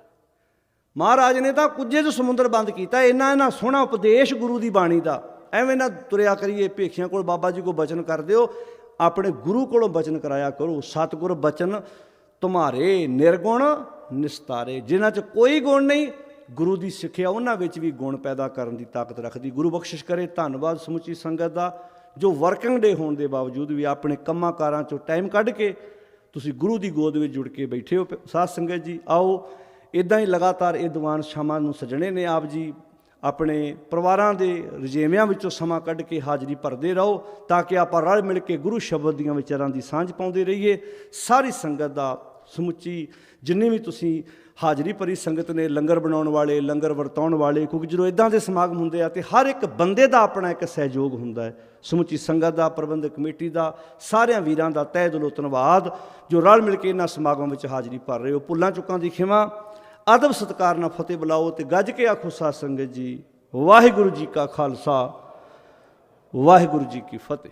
ਮਹਾਰਾਜ ਨੇ ਤਾਂ ਕੁਝੇ ਤੋਂ ਸਮੁੰਦਰ ਬੰਦ ਕੀਤਾ, ਇੰਨਾ ਇਹਨਾਂ ਸੋਹਣਾ ਉਪਦੇਸ਼ ਗੁਰੂ ਦੀ ਬਾਣੀ ਦਾ। ਐਵੇਂ ਨਾ ਤੁਰਿਆ ਕਰੀਏ, ਭੇਖੀਆਂ ਕੋਲ ਬਾਬਾ ਜੀ ਕੋ ਬਚਨ ਕਰ ਦਿਓ, ਆਪਣੇ ਗੁਰੂ ਕੋਲੋਂ ਬਚਨ ਕਰਾਇਆ ਕਰੋ। ਸਤਿਗੁਰ ਬਚਨ ਤੁਮਾਰੇ, ਨਿਰਗੁਣ ਨਿਸਤਾਰੇ। ਜਿਨ੍ਹਾਂ 'ਚ ਕੋਈ ਗੁਣ ਨਹੀਂ, ਗੁਰੂ ਦੀ ਸਿੱਖਿਆ ਉਹਨਾਂ ਵਿੱਚ ਵੀ ਗੁਣ ਪੈਦਾ ਕਰਨ ਦੀ ਤਾਕਤ ਰੱਖਦੀ। ਗੁਰੂ ਬਖਸ਼ਿਸ਼ ਕਰੇ, ਧੰਨਵਾਦ ਸਮੁੱਚੀ ਸੰਗਤ ਦਾ, ਜੋ ਵਰਕਿੰਗ ਡੇ ਹੋਣ ਦੇ ਬਾਵਜੂਦ ਵੀ ਆਪਣੇ ਕੰਮਾਂ ਕਾਰਾਂ 'ਚੋਂ ਟਾਈਮ ਕੱਢ ਕੇ ਤੁਸੀਂ ਗੁਰੂ ਦੀ ਗੋਦ ਵਿੱਚ ਜੁੜ ਕੇ ਬੈਠੇ ਹੋ। ਸਾਧ ਸੰਗਤ ਜੀ, ਆਓ। ਇਦਾਂ ਹੀ ਲਗਾਤਾਰ ਇਹ ਦੀਵਾਨ ਸ਼ਾਮਾਂ ਨੂੰ ਸਜਣੇ ਨੇ ਆਪ ਜੀ ਆਪਣੇ ਪਰਿਵਾਰਾਂ ਦੇ ਰਜੇਵਿਆਂ ਵਿੱਚੋਂ ਸਮਾਂ ਕੱਢ ਕੇ ਹਾਜ਼ਰੀ ਭਰਦੇ ਰਹੋ ਤਾਂ ਕਿ ਆਪਾਂ ਰਲ ਮਿਲ ਕੇ ਗੁਰੂ ਸ਼ਬਦ ਦੀਆਂ ਵਿਚਾਰਾਂ ਦੀ ਸਾਂਝ ਪਾਉਂਦੇ ਰਹੀਏ। ਸਾਰੀ ਸੰਗਤ ਦਾ ਸਮੁੱਚੀ ਜਿੰਨੀ ਵੀ ਤੁਸੀਂ ਹਾਜ਼ਰੀ ਭਰੀ ਸੰਗਤ ਨੇ, ਲੰਗਰ ਬਣਾਉਣ ਵਾਲੇ, ਲੰਗਰ ਵਰਤਾਉਣ ਵਾਲੇ, ਕਿਉਂਕਿ ਜਦੋਂ ਇਦਾਂ ਦੇ ਸਮਾਗਮ ਹੁੰਦੇ ਆ ਤੇ ਹਰ ਇੱਕ ਬੰਦੇ ਦਾ ਆਪਣਾ ਇੱਕ ਸਹਿਯੋਗ ਹੁੰਦਾ ਹੈ। ਸਮੁੱਚੀ ਸੰਗਤ ਦਾ, ਪ੍ਰਬੰਧਕ ਕਮੇਟੀ ਦਾ, ਸਾਰਿਆਂ ਵੀਰਾਂ ਦਾ ਤਹਿ ਦਿਲੋਂ ਧੰਨਵਾਦ। ਜੋ ਰਲ ਮਿਲ ਕੇ ਇਹਨਾਂ ਸਮਾਗਮਾਂ ਵਿੱਚ ਹਾਜ਼ਰੀ ਭਰ ਰਹੇ ਹੋ, ਭੁੱਲਾਂ ਚੁੱਕਾਂ ਦੀ ਖਿਮਾ। ਅਦਬ ਸਤਕਾਰ ਨਾਲ ਫਤਿਹ ਬੁਲਾਓ ਤੇ ਗੱਜ ਕੇ ਆਖੋ, ਸਾਧ ਸੰਗਤ ਜੀ, ਵਾਹਿਗੁਰੂ ਜੀ ਕਾ ਖਾਲਸਾ, ਵਾਹਿਗੁਰੂ ਜੀ ਕੀ ਫਤਿਹ।